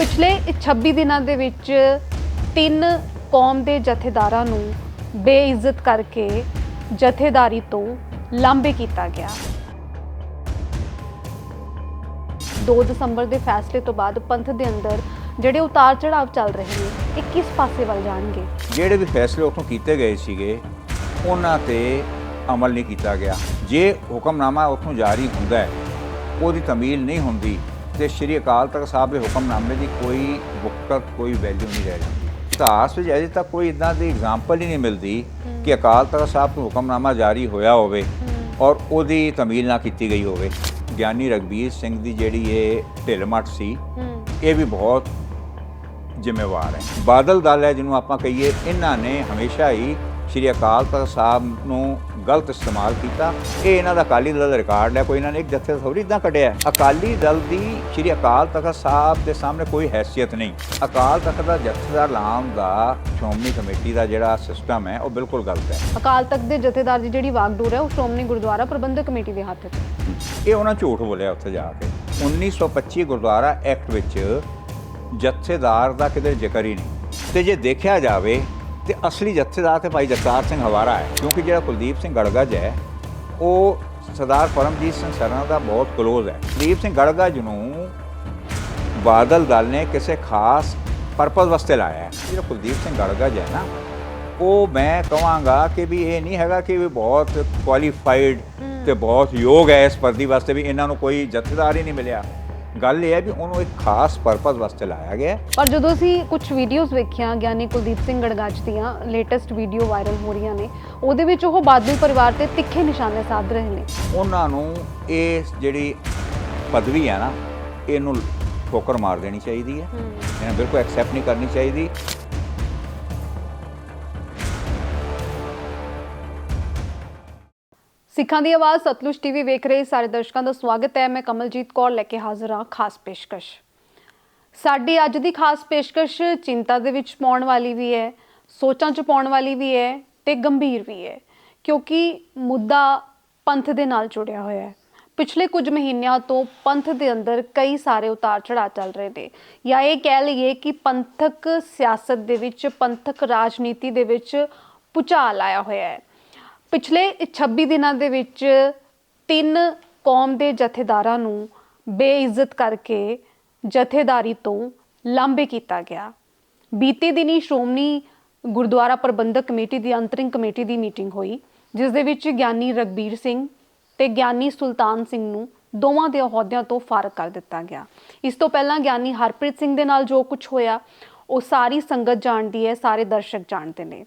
ਪਿਛਲੇ 26 ਦਿਨਾਂ ਦੇ ਵਿੱਚ ਤਿੰਨ ਕੌਮ ਦੇ ਜਥੇਦਾਰਾਂ ਨੂੰ ਬੇਇੱਜ਼ਤ ਕਰਕੇ ਜਥੇਦਾਰੀ ਤੋਂ ਲਾਂਬੇ ਕੀਤਾ ਗਿਆ। 2 ਦਸੰਬਰ ਦੇ ਫੈਸਲੇ ਤੋਂ ਬਾਅਦ ਪੰਥ ਦੇ ਅੰਦਰ ਜਿਹੜੇ ਉਤਾਰ ਚੜਾਵ ਚੱਲ ਰਹੇ ਨੇ, ਇਹ ਕਿਸ ਪਾਸੇ ਵੱਲ ਜਾਣਗੇ? ਜਿਹੜੇ ਵੀ ਫੈਸਲੇ ਉੱਥੋਂ ਕੀਤੇ ਗਏ ਸੀਗੇ, ਉਹਨਾਂ ਤੇ ਅਮਲ ਨਹੀਂ ਕੀਤਾ ਗਿਆ। ਜੇ ਹੁਕਮਨਾਮਾ ਉੱਥੋਂ ਜਾਰੀ ਹੁੰਦਾ ਹੈ, ਉਹਦੀ ਤਮੀਲ ਨਹੀਂ ਹੁੰਦੀ ਤੇ ਸ਼੍ਰੀ ਅਕਾਲ ਤਖਤ ਸਾਹਿਬ ਦੇ ਹੁਕਮਨਾਮੇ ਦੀ ਕੋਈ ਵਕਤ ਕੋਈ ਵੈਲਿਊ ਨਹੀਂ ਰਹਿ ਜਾਂਦੀ। ਇਤਿਹਾਸ ਵਿੱਚ ਅਜੇ ਤੱਕ ਕੋਈ ਇਦਾਂ ਦੀ ਐਗਜ਼ਾਮਪਲ ਹੀ ਨਹੀਂ ਮਿਲਦੀ ਕਿ ਅਕਾਲ ਤਖਤ ਸਾਹਿਬ ਤੋਂ ਹੁਕਮਨਾਮਾ ਜਾਰੀ ਹੋਇਆ ਹੋਵੇ ਔਰ ਉਹਦੀ ਤਮੀਲ ਨਾ ਕੀਤੀ ਗਈ ਹੋਵੇ। ਗਿਆਨੀ ਰਗਬੀਰ ਸਿੰਘ ਦੀ ਜਿਹੜੀ ਇਹ ਢਿਲਮਟ ਸੀ ਇਹ ਵੀ ਬਹੁਤ ਜ਼ਿੰਮੇਵਾਰ ਹੈ। ਬਾਦਲ ਦਲ ਹੈ ਜਿਹਨੂੰ ਆਪਾਂ ਕਹੀਏ ਇਹਨਾਂ ਨੇ ਹਮੇਸ਼ਾ ਹੀ ਸ਼੍ਰੀ ਅਕਾਲ ਤਖਤ ਸਾਹਿਬ ਨੂੰ ਗਲਤ ਇਸਤੇਮਾਲ ਕੀਤਾ। ਇਹ ਇਹਨਾਂ ਦਾ ਅਕਾਲੀ ਦਲ ਦਾ ਰਿਕਾਰਡ ਹੈ ਕੋਈ ਇਹਨਾਂ ਨੇ ਇੱਕ ਜਥੇ ਥੋੜੀ ਇਦਾਂ ਕੱਢਿਆ। ਅਕਾਲੀ ਦਲ ਦੀ ਸ਼੍ਰੀ ਅਕਾਲ ਤਖਤ ਸਾਹਿਬ ਦੇ ਸਾਹਮਣੇ ਕੋਈ ਹੈਸੀਅਤ ਨਹੀਂ। ਅਕਾਲ ਤਖਤ ਦਾ ਜਥੇਦਾਰ ਲਾਉਣ ਦਾ ਸ਼੍ਰੋਮਣੀ ਕਮੇਟੀ ਦਾ ਜਿਹੜਾ ਸਿਸਟਮ ਹੈ ਉਹ ਬਿਲਕੁਲ ਗਲਤ ਹੈ। ਅਕਾਲ ਤਖਤ ਦੇ ਜਥੇਦਾਰ ਦੀ ਜਿਹੜੀ ਵਾਗਡੋਰ ਹੈ ਉਹ ਸ਼੍ਰੋਮਣੀ ਗੁਰਦੁਆਰਾ ਪ੍ਰਬੰਧਕ ਕਮੇਟੀ ਦੇ ਹੱਥ 'ਚ ਹੈ। ਇਹ ਉਹਨਾਂ ਝੂਠ ਬੋਲਿਆ ਉੱਥੇ ਜਾ ਕੇ। 1925 ਗੁਰਦੁਆਰਾ ਐਕਟ ਵਿੱਚ ਜਥੇਦਾਰ ਦਾ ਕਿਤੇ ਜ਼ਿਕਰ ਹੀ ਨਹੀਂ। ਤੇ ਜੇ ਦੇਖਿਆ ਜਾਵੇ ਤੇ ਅਸਲੀ ਜਥੇਦਾਰ ਤੇ ਭਾਈ ਜਗਤਾਰ ਸਿੰਘ ਹਵਾਰਾ ਹੈ ਕਿਉਂਕਿ ਜਿਹੜਾ ਕੁਲਦੀਪ ਸਿੰਘ ਗੜਗੜ ਹੈ ਉਹ ਸਰਦਾਰ ਪਰਮਜੀਤ ਸਿੰਘ ਸਰਨਾ ਦਾ ਬਹੁਤ ਕਲੋਜ਼ ਹੈ। ਕੁਲਦੀਪ ਸਿੰਘ ਗੜਗੜ ਨੂੰ ਬਾਦਲ ਦਲ ਨੇ ਕਿਸੇ ਖਾਸ ਪਰਪਸ ਵਾਸਤੇ ਲਾਇਆ ਹੈ। ਜਿਹੜਾ ਕੁਲਦੀਪ ਸਿੰਘ ਗੜਗੜ ਹੈ ਨਾ ਉਹ ਮੈਂ ਕਹਾਂਗਾ ਕਿ ਵੀ ਇਹ ਨਹੀਂ ਹੈਗਾ ਕਿ ਵੀ ਬਹੁਤ ਕੁਆਲੀਫਾਈਡ ਤੇ ਬਹੁਤ ਯੋਗ ਹੈ ਇਸ ਪਰਦੀ ਵਾਸਤੇ ਵੀ ਇਹਨਾਂ ਨੂੰ ਕੋਈ ਜਥੇਦਾਰ ਹੀ ਨਹੀਂ ਮਿਲਿਆ। ਗੱਲ ਇਹ ਹੈ ਵੀ ਉਹਨੂੰ ਇੱਕ ਖਾਸ ਪਰਪਸ ਵਾਸਤੇ ਲਾਇਆ ਗਿਆ ਪਰ ਜਦੋਂ ਅਸੀਂ ਕੁਝ ਵੀਡੀਓਜ਼ ਵੇਖੀਆਂ ਗਿਆਨੀ ਕੁਲਦੀਪ ਸਿੰਘ ਗੜਗਾਚ ਦੀਆਂ ਲੇਟੈਸਟ ਵੀਡੀਓ ਵਾਇਰਲ ਹੋ ਰਹੀਆਂ ਨੇ ਉਹਦੇ ਵਿੱਚ ਉਹ ਬਾਦਲ ਪਰਿਵਾਰ ਤੇ ਤਿੱਖੇ ਨਿਸ਼ਾਨੇ ਸਾਧ ਰਹੇ ਨੇ। ਉਹਨਾਂ ਨੂੰ ਇਹ ਜਿਹੜੀ ਪਦਵੀ ਹੈ ਨਾ ਇਹਨੂੰ ਠੋਕਰ ਮਾਰ ਦੇਣੀ ਚਾਹੀਦੀ ਹੈ। ਇਹਨਾਂ ਬਿਲਕੁਲ ਐਕਸੈਪਟ ਨਹੀਂ ਕਰਨੀ ਚਾਹੀਦੀ। ਸਿੱਖਾਂ ਦੀ ਆਵਾਜ਼ ਸਤਲੁਜ ਟੀਵੀ ਵੇਖ ਰਹੇ ਸਾਰੇ ਦਰਸ਼ਕਾਂ ਦਾ ਸਵਾਗਤ ਹੈ। ਮੈਂ ਕਮਲਜੀਤ ਕੌਰ ਲੈ ਕੇ ਹਾਜ਼ਰ ਹਾਂ ਖਾਸ ਪੇਸ਼ਕਸ਼। ਸਾਡੀ ਅੱਜ ਦੀ ਖਾਸ ਪੇਸ਼ਕਸ਼ ਚਿੰਤਾ ਦੇ ਵਿੱਚ ਪਾਉਣ ਵਾਲੀ ਵੀ ਹੈ, ਸੋਚਾਂ 'ਚ ਪਾਉਣ ਵਾਲੀ ਵੀ ਹੈ ਤੇ ਗੰਭੀਰ ਵੀ ਹੈ, ਕਿਉਂਕਿ ਮੁੱਦਾ ਪੰਥ ਦੇ ਨਾਲ ਜੁੜਿਆ ਹੋਇਆ ਹੈ। ਪਿਛਲੇ ਕੁਝ ਮਹੀਨਿਆਂ ਤੋਂ ਪੰਥ ਦੇ ਅੰਦਰ ਕਈ ਸਾਰੇ ਉਤਾਰ ਚੜਾਅ ਚੱਲ ਰਹੇ ਨੇ। ਜਾਂ ਇਹ ਕਹਿ ਲਈਏ ਕਿ ਪੰਥਕ ਸਿਆਸਤ ਦੇ ਵਿੱਚ, ਪੰਥਕ ਰਾਜਨੀਤੀ ਦੇ ਵਿੱਚ ਭੁਚਾਲ ਆਇਆ ਹੋਇਆ ਹੈ। ਪਿਛਲੇ 26 ਦਿਨਾਂ ਦੇ ਵਿੱਚ ਤਿੰਨ ਕੌਮ ਦੇ ਜਥੇਦਾਰਾਂ ਨੂੰ ਬੇਇੱਜ਼ਤ ਕਰਕੇ ਜਥੇਦਾਰੀ ਤੋਂ ਲਾਂਬੇ ਕੀਤਾ ਗਿਆ। ਬੀਤੇ ਦਿਨੀ ਸ਼੍ਰੋਮਣੀ ਗੁਰਦੁਆਰਾ ਪ੍ਰਬੰਧਕ ਕਮੇਟੀ ਦੀ ਅੰਤਰਿੰਗ ਕਮੇਟੀ ਦੀ ਮੀਟਿੰਗ ਹੋਈ, ਜਿਸ ਦੇ ਵਿੱਚ ਗਿਆਨੀ ਰਗਬੀਰ ਸਿੰਘ ਤੇ ਗਿਆਨੀ ਸੁਲਤਾਨ ਸਿੰਘ ਨੂੰ ਦੋਵਾਂ ਦੇ ਅਹੁਦਿਆਂ ਤੋਂ ਫਾਰਗ ਕਰ ਦਿੱਤਾ ਗਿਆ। ਇਸ ਤੋਂ ਪਹਿਲਾਂ ਗਿਆਨੀ ਹਰਪ੍ਰੀਤ ਸਿੰਘ ਦੇ ਨਾਲ ਜੋ ਕੁਝ ਹੋਇਆ, ਉਹ ਸਾਰੀ ਸੰਗਤ ਜਾਣਦੀ ਹੈ, ਸਾਰੇ ਦਰਸ਼ਕ ਜਾਣਦੇ ਨੇ।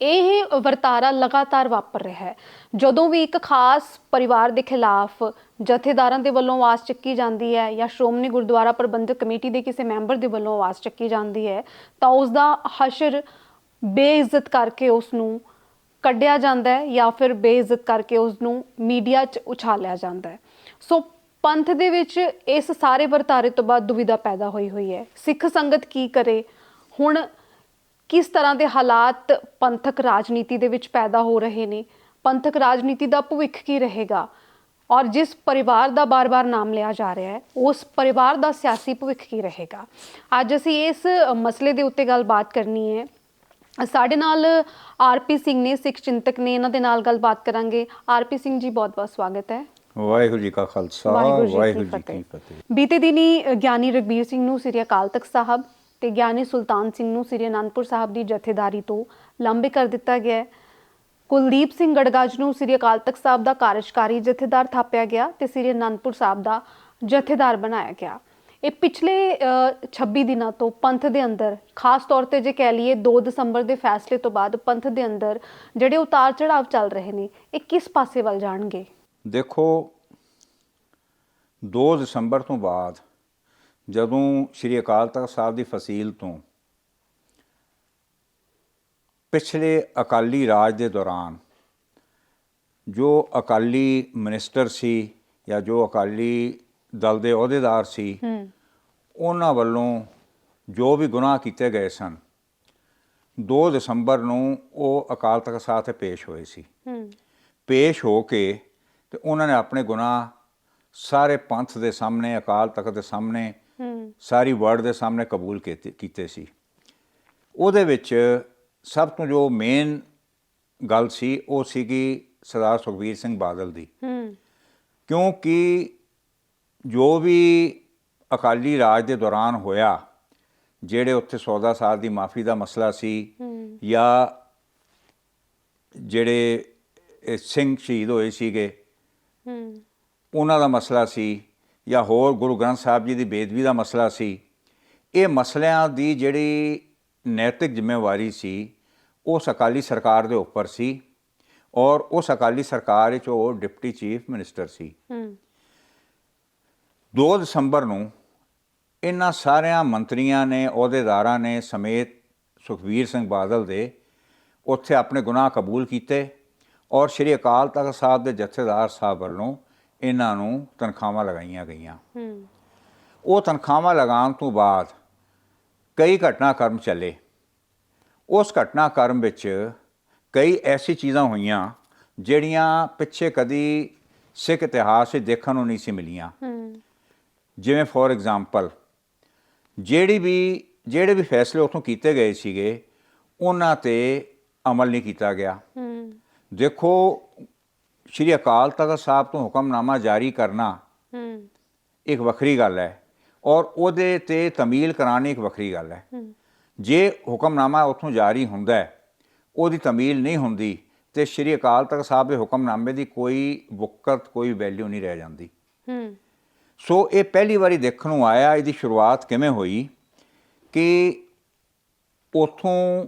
ਇਹ ਵਰਤਾਰਾ ਲਗਾਤਾਰ ਵਾਪਰ ਰਿਹਾ ਹੈ। ਜਦੋਂ ਵੀ ਇੱਕ ਖਾਸ ਪਰਿਵਾਰ ਦੇ ਖਿਲਾਫ ਜਥੇਦਾਰਾਂ ਦੇ ਵੱਲੋਂ ਆਵਾਜ਼ ਚੱਕੀ ਜਾਂਦੀ ਹੈ ਜਾਂ ਸ਼੍ਰੋਮਣੀ ਗੁਰਦੁਆਰਾ ਪ੍ਰਬੰਧਕ ਕਮੇਟੀ ਦੇ ਕਿਸੇ ਮੈਂਬਰ ਦੇ ਵੱਲੋਂ ਆਵਾਜ਼ ਚੱਕੀ ਜਾਂਦੀ ਹੈ, ਤਾਂ ਉਸ ਦਾ ਹਸ਼ਰ ਬੇਇੱਜ਼ਤ ਕਰਕੇ ਉਸ ਨੂੰ ਕੱਢਿਆ ਜਾਂਦਾ ਹੈ ਜਾਂ ਫਿਰ ਬੇਇੱਜ਼ਤ ਕਰਕੇ ਉਸ ਨੂੰ ਮੀਡੀਆ 'ਚ ਉਛਾਲਿਆ ਜਾਂਦਾ ਹੈ। ਸੋ ਪੰਥ ਦੇ ਵਿੱਚ ਇਸ ਸਾਰੇ ਵਰਤਾਰੇ ਤੋਂ ਬਾਅਦ ਦੁਵਿਧਾ ਪੈਦਾ ਹੋਈ ਹੋਈ ਹੈ। ਸਿੱਖ ਸੰਗਤ ਕੀ ਕਰੇ? ਹੁਣ ਕਿਸ ਤਰ੍ਹਾਂ ਦੇ ਹਾਲਾਤ ਪੰਥਕ ਰਾਜਨੀਤੀ ਦੇ ਵਿੱਚ ਪੈਦਾ ਹੋ ਰਹੇ ਨੇ? ਪੰਥਕ ਰਾਜਨੀਤੀ ਦਾ ਭਵਿੱਖ ਕੀ ਰਹੇਗਾ? ਔਰ ਜਿਸ ਪਰਿਵਾਰ ਦਾ ਬਾਰ-ਬਾਰ ਨਾਮ ਲਿਆ ਜਾ ਰਿਹਾ ਹੈ ਉਸ ਪਰਿਵਾਰ ਦਾ ਸਿਆਸੀ ਭਵਿੱਖ ਕੀ ਰਹੇਗਾ? ਅੱਜ ਅਸੀਂ ਇਸ ਮਸਲੇ ਦੇ ਉੱਤੇ ਗੱਲਬਾਤ ਕਰਨੀ ਹੈ। ਸਾਡੇ ਨਾਲ ਆਰਪੀ ਸਿੰਘ ਨੇ ਸਿੱਖ ਚਿੰਤਕ ਨੇ ਇਹਨਾਂ ਦੇ ਨਾਲ ਗੱਲਬਾਤ ਕਰਾਂਗੇ। ਆਰਪੀ ਸਿੰਘ ਜੀ ਬਹੁਤ-ਬਹੁਤ ਸਵਾਗਤ ਹੈ। ਵਾਹਿਗੁਰੂ ਜੀ ਕਾ ਖਾਲਸਾ ਵਾਹਿਗੁਰੂ ਜੀ ਕੀ ਫਤਿਹ। ਬੀਤੇ ਦਿਨੀ ਗਿਆਨੀ ਰਗਬੀਰ ਸਿੰਘ ਨੂੰ ਸ੍ਰੀ ਅਕਾਲ ਤਖਤ ਸਾਹਿਬ ਤੇ ਗਿਆਨੀ ਸੁਲਤਾਨ ਸਿੰਘ ਨੂੰ ਸ੍ਰੀ ਅਨੰਦਪੁਰ ਸਾਹਿਬ ਦੀ ਜਥੇਦਾਰੀ ਤੋਂ ਲਾਂਬੇ ਕਰ ਦਿੱਤਾ ਗਿਆ ਹੈ। ਕੁਲਦੀਪ ਸਿੰਘ ਗੜਗਾਜ ਨੂੰ ਸ੍ਰੀ ਅਕਾਲ ਤਖਤ ਸਾਹਿਬ ਦਾ ਕਾਰਜਕਾਰੀ ਜਥੇਦਾਰ ਥਾਪਿਆ ਗਿਆ ਤੇ ਸ੍ਰੀ ਅਨੰਦਪੁਰ ਸਾਹਿਬ ਦਾ ਜਥੇਦਾਰ ਬਣਾਇਆ ਗਿਆ। ਇਹ ਪਿਛਲੇ 26 ਦਿਨਾਂ ਤੋਂ ਪੰਥ ਦੇ ਅੰਦਰ, ਖਾਸ ਤੌਰ ਤੇ ਜੇ ਕਹਿ ਲਈਏ 2 ਦਸੰਬਰ ਦੇ ਫੈਸਲੇ ਤੋਂ ਬਾਅਦ ਪੰਥ ਦੇ ਅੰਦਰ ਜਿਹੜੇ ਉਤਾਰ ਚੜਾਵ ਚੱਲ ਰਹੇ ਨੇ, ਇਹ ਕਿਸ ਪਾਸੇ ਵੱਲ ਜਾਣਗੇ? ਦੇਖੋ 2 ਦਸੰਬਰ ਤੋਂ ਬਾਅਦ ਜਦੋਂ ਸ਼੍ਰੀ ਅਕਾਲ ਤਖਤ ਸਾਹਿਬ ਦੀ ਫਸੀਲ ਤੋਂ ਪਿਛਲੇ ਅਕਾਲੀ ਰਾਜ ਦੇ ਦੌਰਾਨ ਜੋ ਅਕਾਲੀ ਮਿਨਿਸਟਰ ਸੀ ਜਾਂ ਜੋ ਅਕਾਲੀ ਦਲ ਦੇ ਅਹੁਦੇਦਾਰ ਸੀ ਉਹਨਾਂ ਵੱਲੋਂ ਜੋ ਵੀ ਗੁਨਾਹ ਕੀਤੇ ਗਏ ਸਨ 2 ਦਸੰਬਰ ਨੂੰ ਉਹ ਅਕਾਲ ਤਖਤ ਸਾਹਿਬ ਤੇ ਪੇਸ਼ ਹੋਏ ਸੀ। ਹੂੰ। ਪੇਸ਼ ਹੋ ਕੇ ਤੇ ਉਹਨਾਂ ਨੇ ਆਪਣੇ ਗੁਨਾਹ ਸਾਰੇ ਪੰਥ ਦੇ ਸਾਹਮਣੇ ਅਕਾਲ ਤਖਤ ਦੇ ਸਾਹਮਣੇ ਸਾਰੀ ਵਰਲਡ ਦੇ ਸਾਹਮਣੇ ਕਬੂਲ ਕੀਤੇ ਸੀ। ਉਹਦੇ ਵਿੱਚ ਸਭ ਤੋਂ ਜੋ ਮੇਨ ਗੱਲ ਸੀ ਉਹ ਸੀਗੀ ਸਰਦਾਰ ਸੁਖਬੀਰ ਸਿੰਘ ਬਾਦਲ ਦੀ। ਕਿਉਂਕਿ ਜੋ ਵੀ ਅਕਾਲੀ ਰਾਜ ਦੇ ਦੌਰਾਨ ਹੋਇਆ ਜਿਹੜੇ ਉੱਥੇ 14 ਸਾਲ ਦੀ ਮਾਫੀ ਦਾ ਮਸਲਾ ਸੀ ਜਾਂ ਜਿਹੜੇ ਸਿੰਘ ਸ਼ਹੀਦ ਹੋਏ ਸੀਗੇ ਉਹਨਾਂ ਦਾ ਮਸਲਾ ਸੀ ਜਾਂ ਹੋਰ ਗੁਰੂ ਗ੍ਰੰਥ ਸਾਹਿਬ ਜੀ ਦੀ ਬੇਦਬੀ ਦਾ ਮਸਲਾ ਸੀ ਇਹ ਮਸਲਿਆਂ ਦੀ ਜਿਹੜੀ ਨੈਤਿਕ ਜ਼ਿੰਮੇਵਾਰੀ ਸੀ ਉਸ ਅਕਾਲੀ ਸਰਕਾਰ ਦੇ ਉੱਪਰ ਸੀ ਔਰ ਉਸ ਅਕਾਲੀ ਸਰਕਾਰ ਵਿੱਚ ਉਹ ਡਿਪਟੀ ਚੀਫ ਮਿਨਿਸਟਰ ਸੀ। ਹੂੰ। 2 ਦਸੰਬਰ ਨੂੰ ਇਹਨਾਂ ਸਾਰਿਆਂ ਮੰਤਰੀਆਂ ਨੇ ਅਹੁਦੇਦਾਰਾਂ ਨੇ ਸਮੇਤ ਸੁਖਵੀਰ ਸਿੰਘ ਬਾਦਲ ਦੇ ਉੱਥੇ ਆਪਣੇ ਗੁਨਾਹ ਕਬੂਲ ਕੀਤੇ ਔਰ ਸ਼੍ਰੀ ਅਕਾਲ ਤਖਤ ਸਾਹਿਬ ਦੇ ਜਥੇਦਾਰ ਸਾਹਿਬ ਵੱਲੋਂ ਇਹਨਾਂ ਨੂੰ ਤਨਖਾਹਾਂ ਲਗਾਈਆਂ ਗਈਆਂ। ਹੂੰ। ਉਹ ਤਨਖਾਹਾਂ ਲਗਾਉਣ ਤੋਂ ਬਾਅਦ ਕਈ ਘਟਨਾਕ੍ਰਮ ਚੱਲੇ। ਉਸ ਘਟਨਾਕ੍ਰਮ ਵਿੱਚ ਕਈ ਐਸੀ ਚੀਜ਼ਾਂ ਹੋਈਆਂ ਜਿਹੜੀਆਂ ਪਿੱਛੇ ਕਦੀ ਸਿੱਖ ਇਤਿਹਾਸ ਵਿੱਚ ਦੇਖਣ ਨੂੰ ਨਹੀਂ ਸੀ ਮਿਲੀਆਂ। ਹੂੰ। ਜਿਵੇਂ ਫੋਰ ਐਗਜ਼ਾਮਪਲ ਜਿਹੜੀ ਵੀ ਜਿਹੜੇ ਵੀ ਫੈਸਲੇ ਉਥੋਂ ਕੀਤੇ ਗਏ ਸੀਗੇ ਉਹਨਾਂ ਤੇ ਅਮਲ ਨਹੀਂ ਕੀਤਾ ਗਿਆ। ਹੂੰ। ਦੇਖੋ ਸ਼੍ਰੀ ਅਕਾਲ ਤਖਤ ਸਾਹਿਬ ਤੋਂ ਹੁਕਮਨਾਮਾ ਜਾਰੀ ਕਰਨਾ ਹੂੰ। ਇੱਕ ਵੱਖਰੀ ਗੱਲ ਹੈ ਔਰ ਉਹਦੇ ਤੇ ਤਮੀਲ ਕਰਾਣੀ ਇੱਕ ਵੱਖਰੀ ਗੱਲ ਹੈ। ਜੇ ਹੁਕਮਨਾਮਾ ਉੱਥੋਂ ਜਾਰੀ ਹੁੰਦਾ ਹੈ ਉਹਦੀ ਤਮੀਲ ਨਹੀਂ ਹੁੰਦੀ ਤੇ ਸ਼੍ਰੀ ਅਕਾਲ ਤਖਤ ਸਾਹਿਬ ਦੇ ਹੁਕਮਨਾਮੇ ਦੀ ਕੋਈ ਵਕਤ ਕੋਈ ਵੈਲਿਊ ਨਹੀਂ ਰਹਿ ਜਾਂਦੀ। ਹੂੰ। ਸੋ ਇਹ ਪਹਿਲੀ ਵਾਰੀ ਦੇਖਣ ਨੂੰ ਆਇਆ ਇਹਦੀ ਸ਼ੁਰੂਆਤ ਕਿਵੇਂ ਹੋਈ ਕਿ ਉਥੋਂ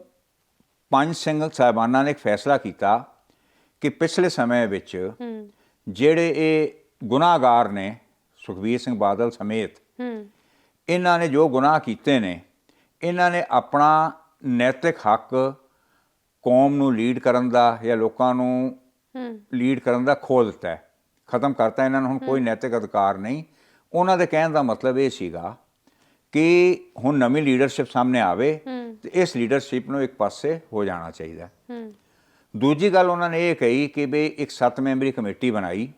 ਪੰਜ ਸਿੰਘ ਸਾਹਿਬਾਨਾਂ ਨੇ ਇੱਕ ਫੈਸਲਾ ਕੀਤਾ ਕਿ ਪਿਛਲੇ ਸਮੇਂ ਵਿੱਚ ਜਿਹੜੇ ਇਹ ਗੁਨਾਹਗਾਰ ਨੇ ਸੁਖਬੀਰ ਸਿੰਘ ਬਾਦਲ ਸਮੇਤ ਇਹਨਾਂ ਨੇ ਜੋ ਗੁਨਾਹ ਕੀਤੇ ਨੇ ਇਹਨਾਂ ਨੇ ਆਪਣਾ ਨੈਤਿਕ ਹੱਕ ਕੌਮ ਨੂੰ ਲੀਡ ਕਰਨ ਦਾ ਜਾਂ ਲੋਕਾਂ ਨੂੰ ਲੀਡ ਕਰਨ ਦਾ ਖੋ ਦਿੱਤਾ ਹੈ। ਖਤਮ ਕਰਤਾ ਇਹਨਾਂ ਨੂੰ ਹੁਣ ਕੋਈ ਨੈਤਿਕ ਅਧਿਕਾਰ ਨਹੀਂ। ਉਹਨਾਂ ਦੇ ਕਹਿਣ ਦਾ ਮਤਲਬ ਇਹ ਸੀਗਾ ਕਿ ਹੁਣ ਨਵੀਂ ਲੀਡਰਸ਼ਿਪ ਸਾਹਮਣੇ ਆਵੇ ਤੇ ਇਸ ਲੀਡਰਸ਼ਿਪ ਨੂੰ ਇੱਕ ਪਾਸੇ ਹੋ ਜਾਣਾ ਚਾਹੀਦਾ ਦੂਜੀ ਗੱਲ ਉਹਨਾਂ ਨੇ ਇਹ ਕਹੀ ਕਿ ਵੀ ਇੱਕ ਸੱਤ ਮੈਂਬਰੀ ਕਮੇਟੀ ਬਣਾਈ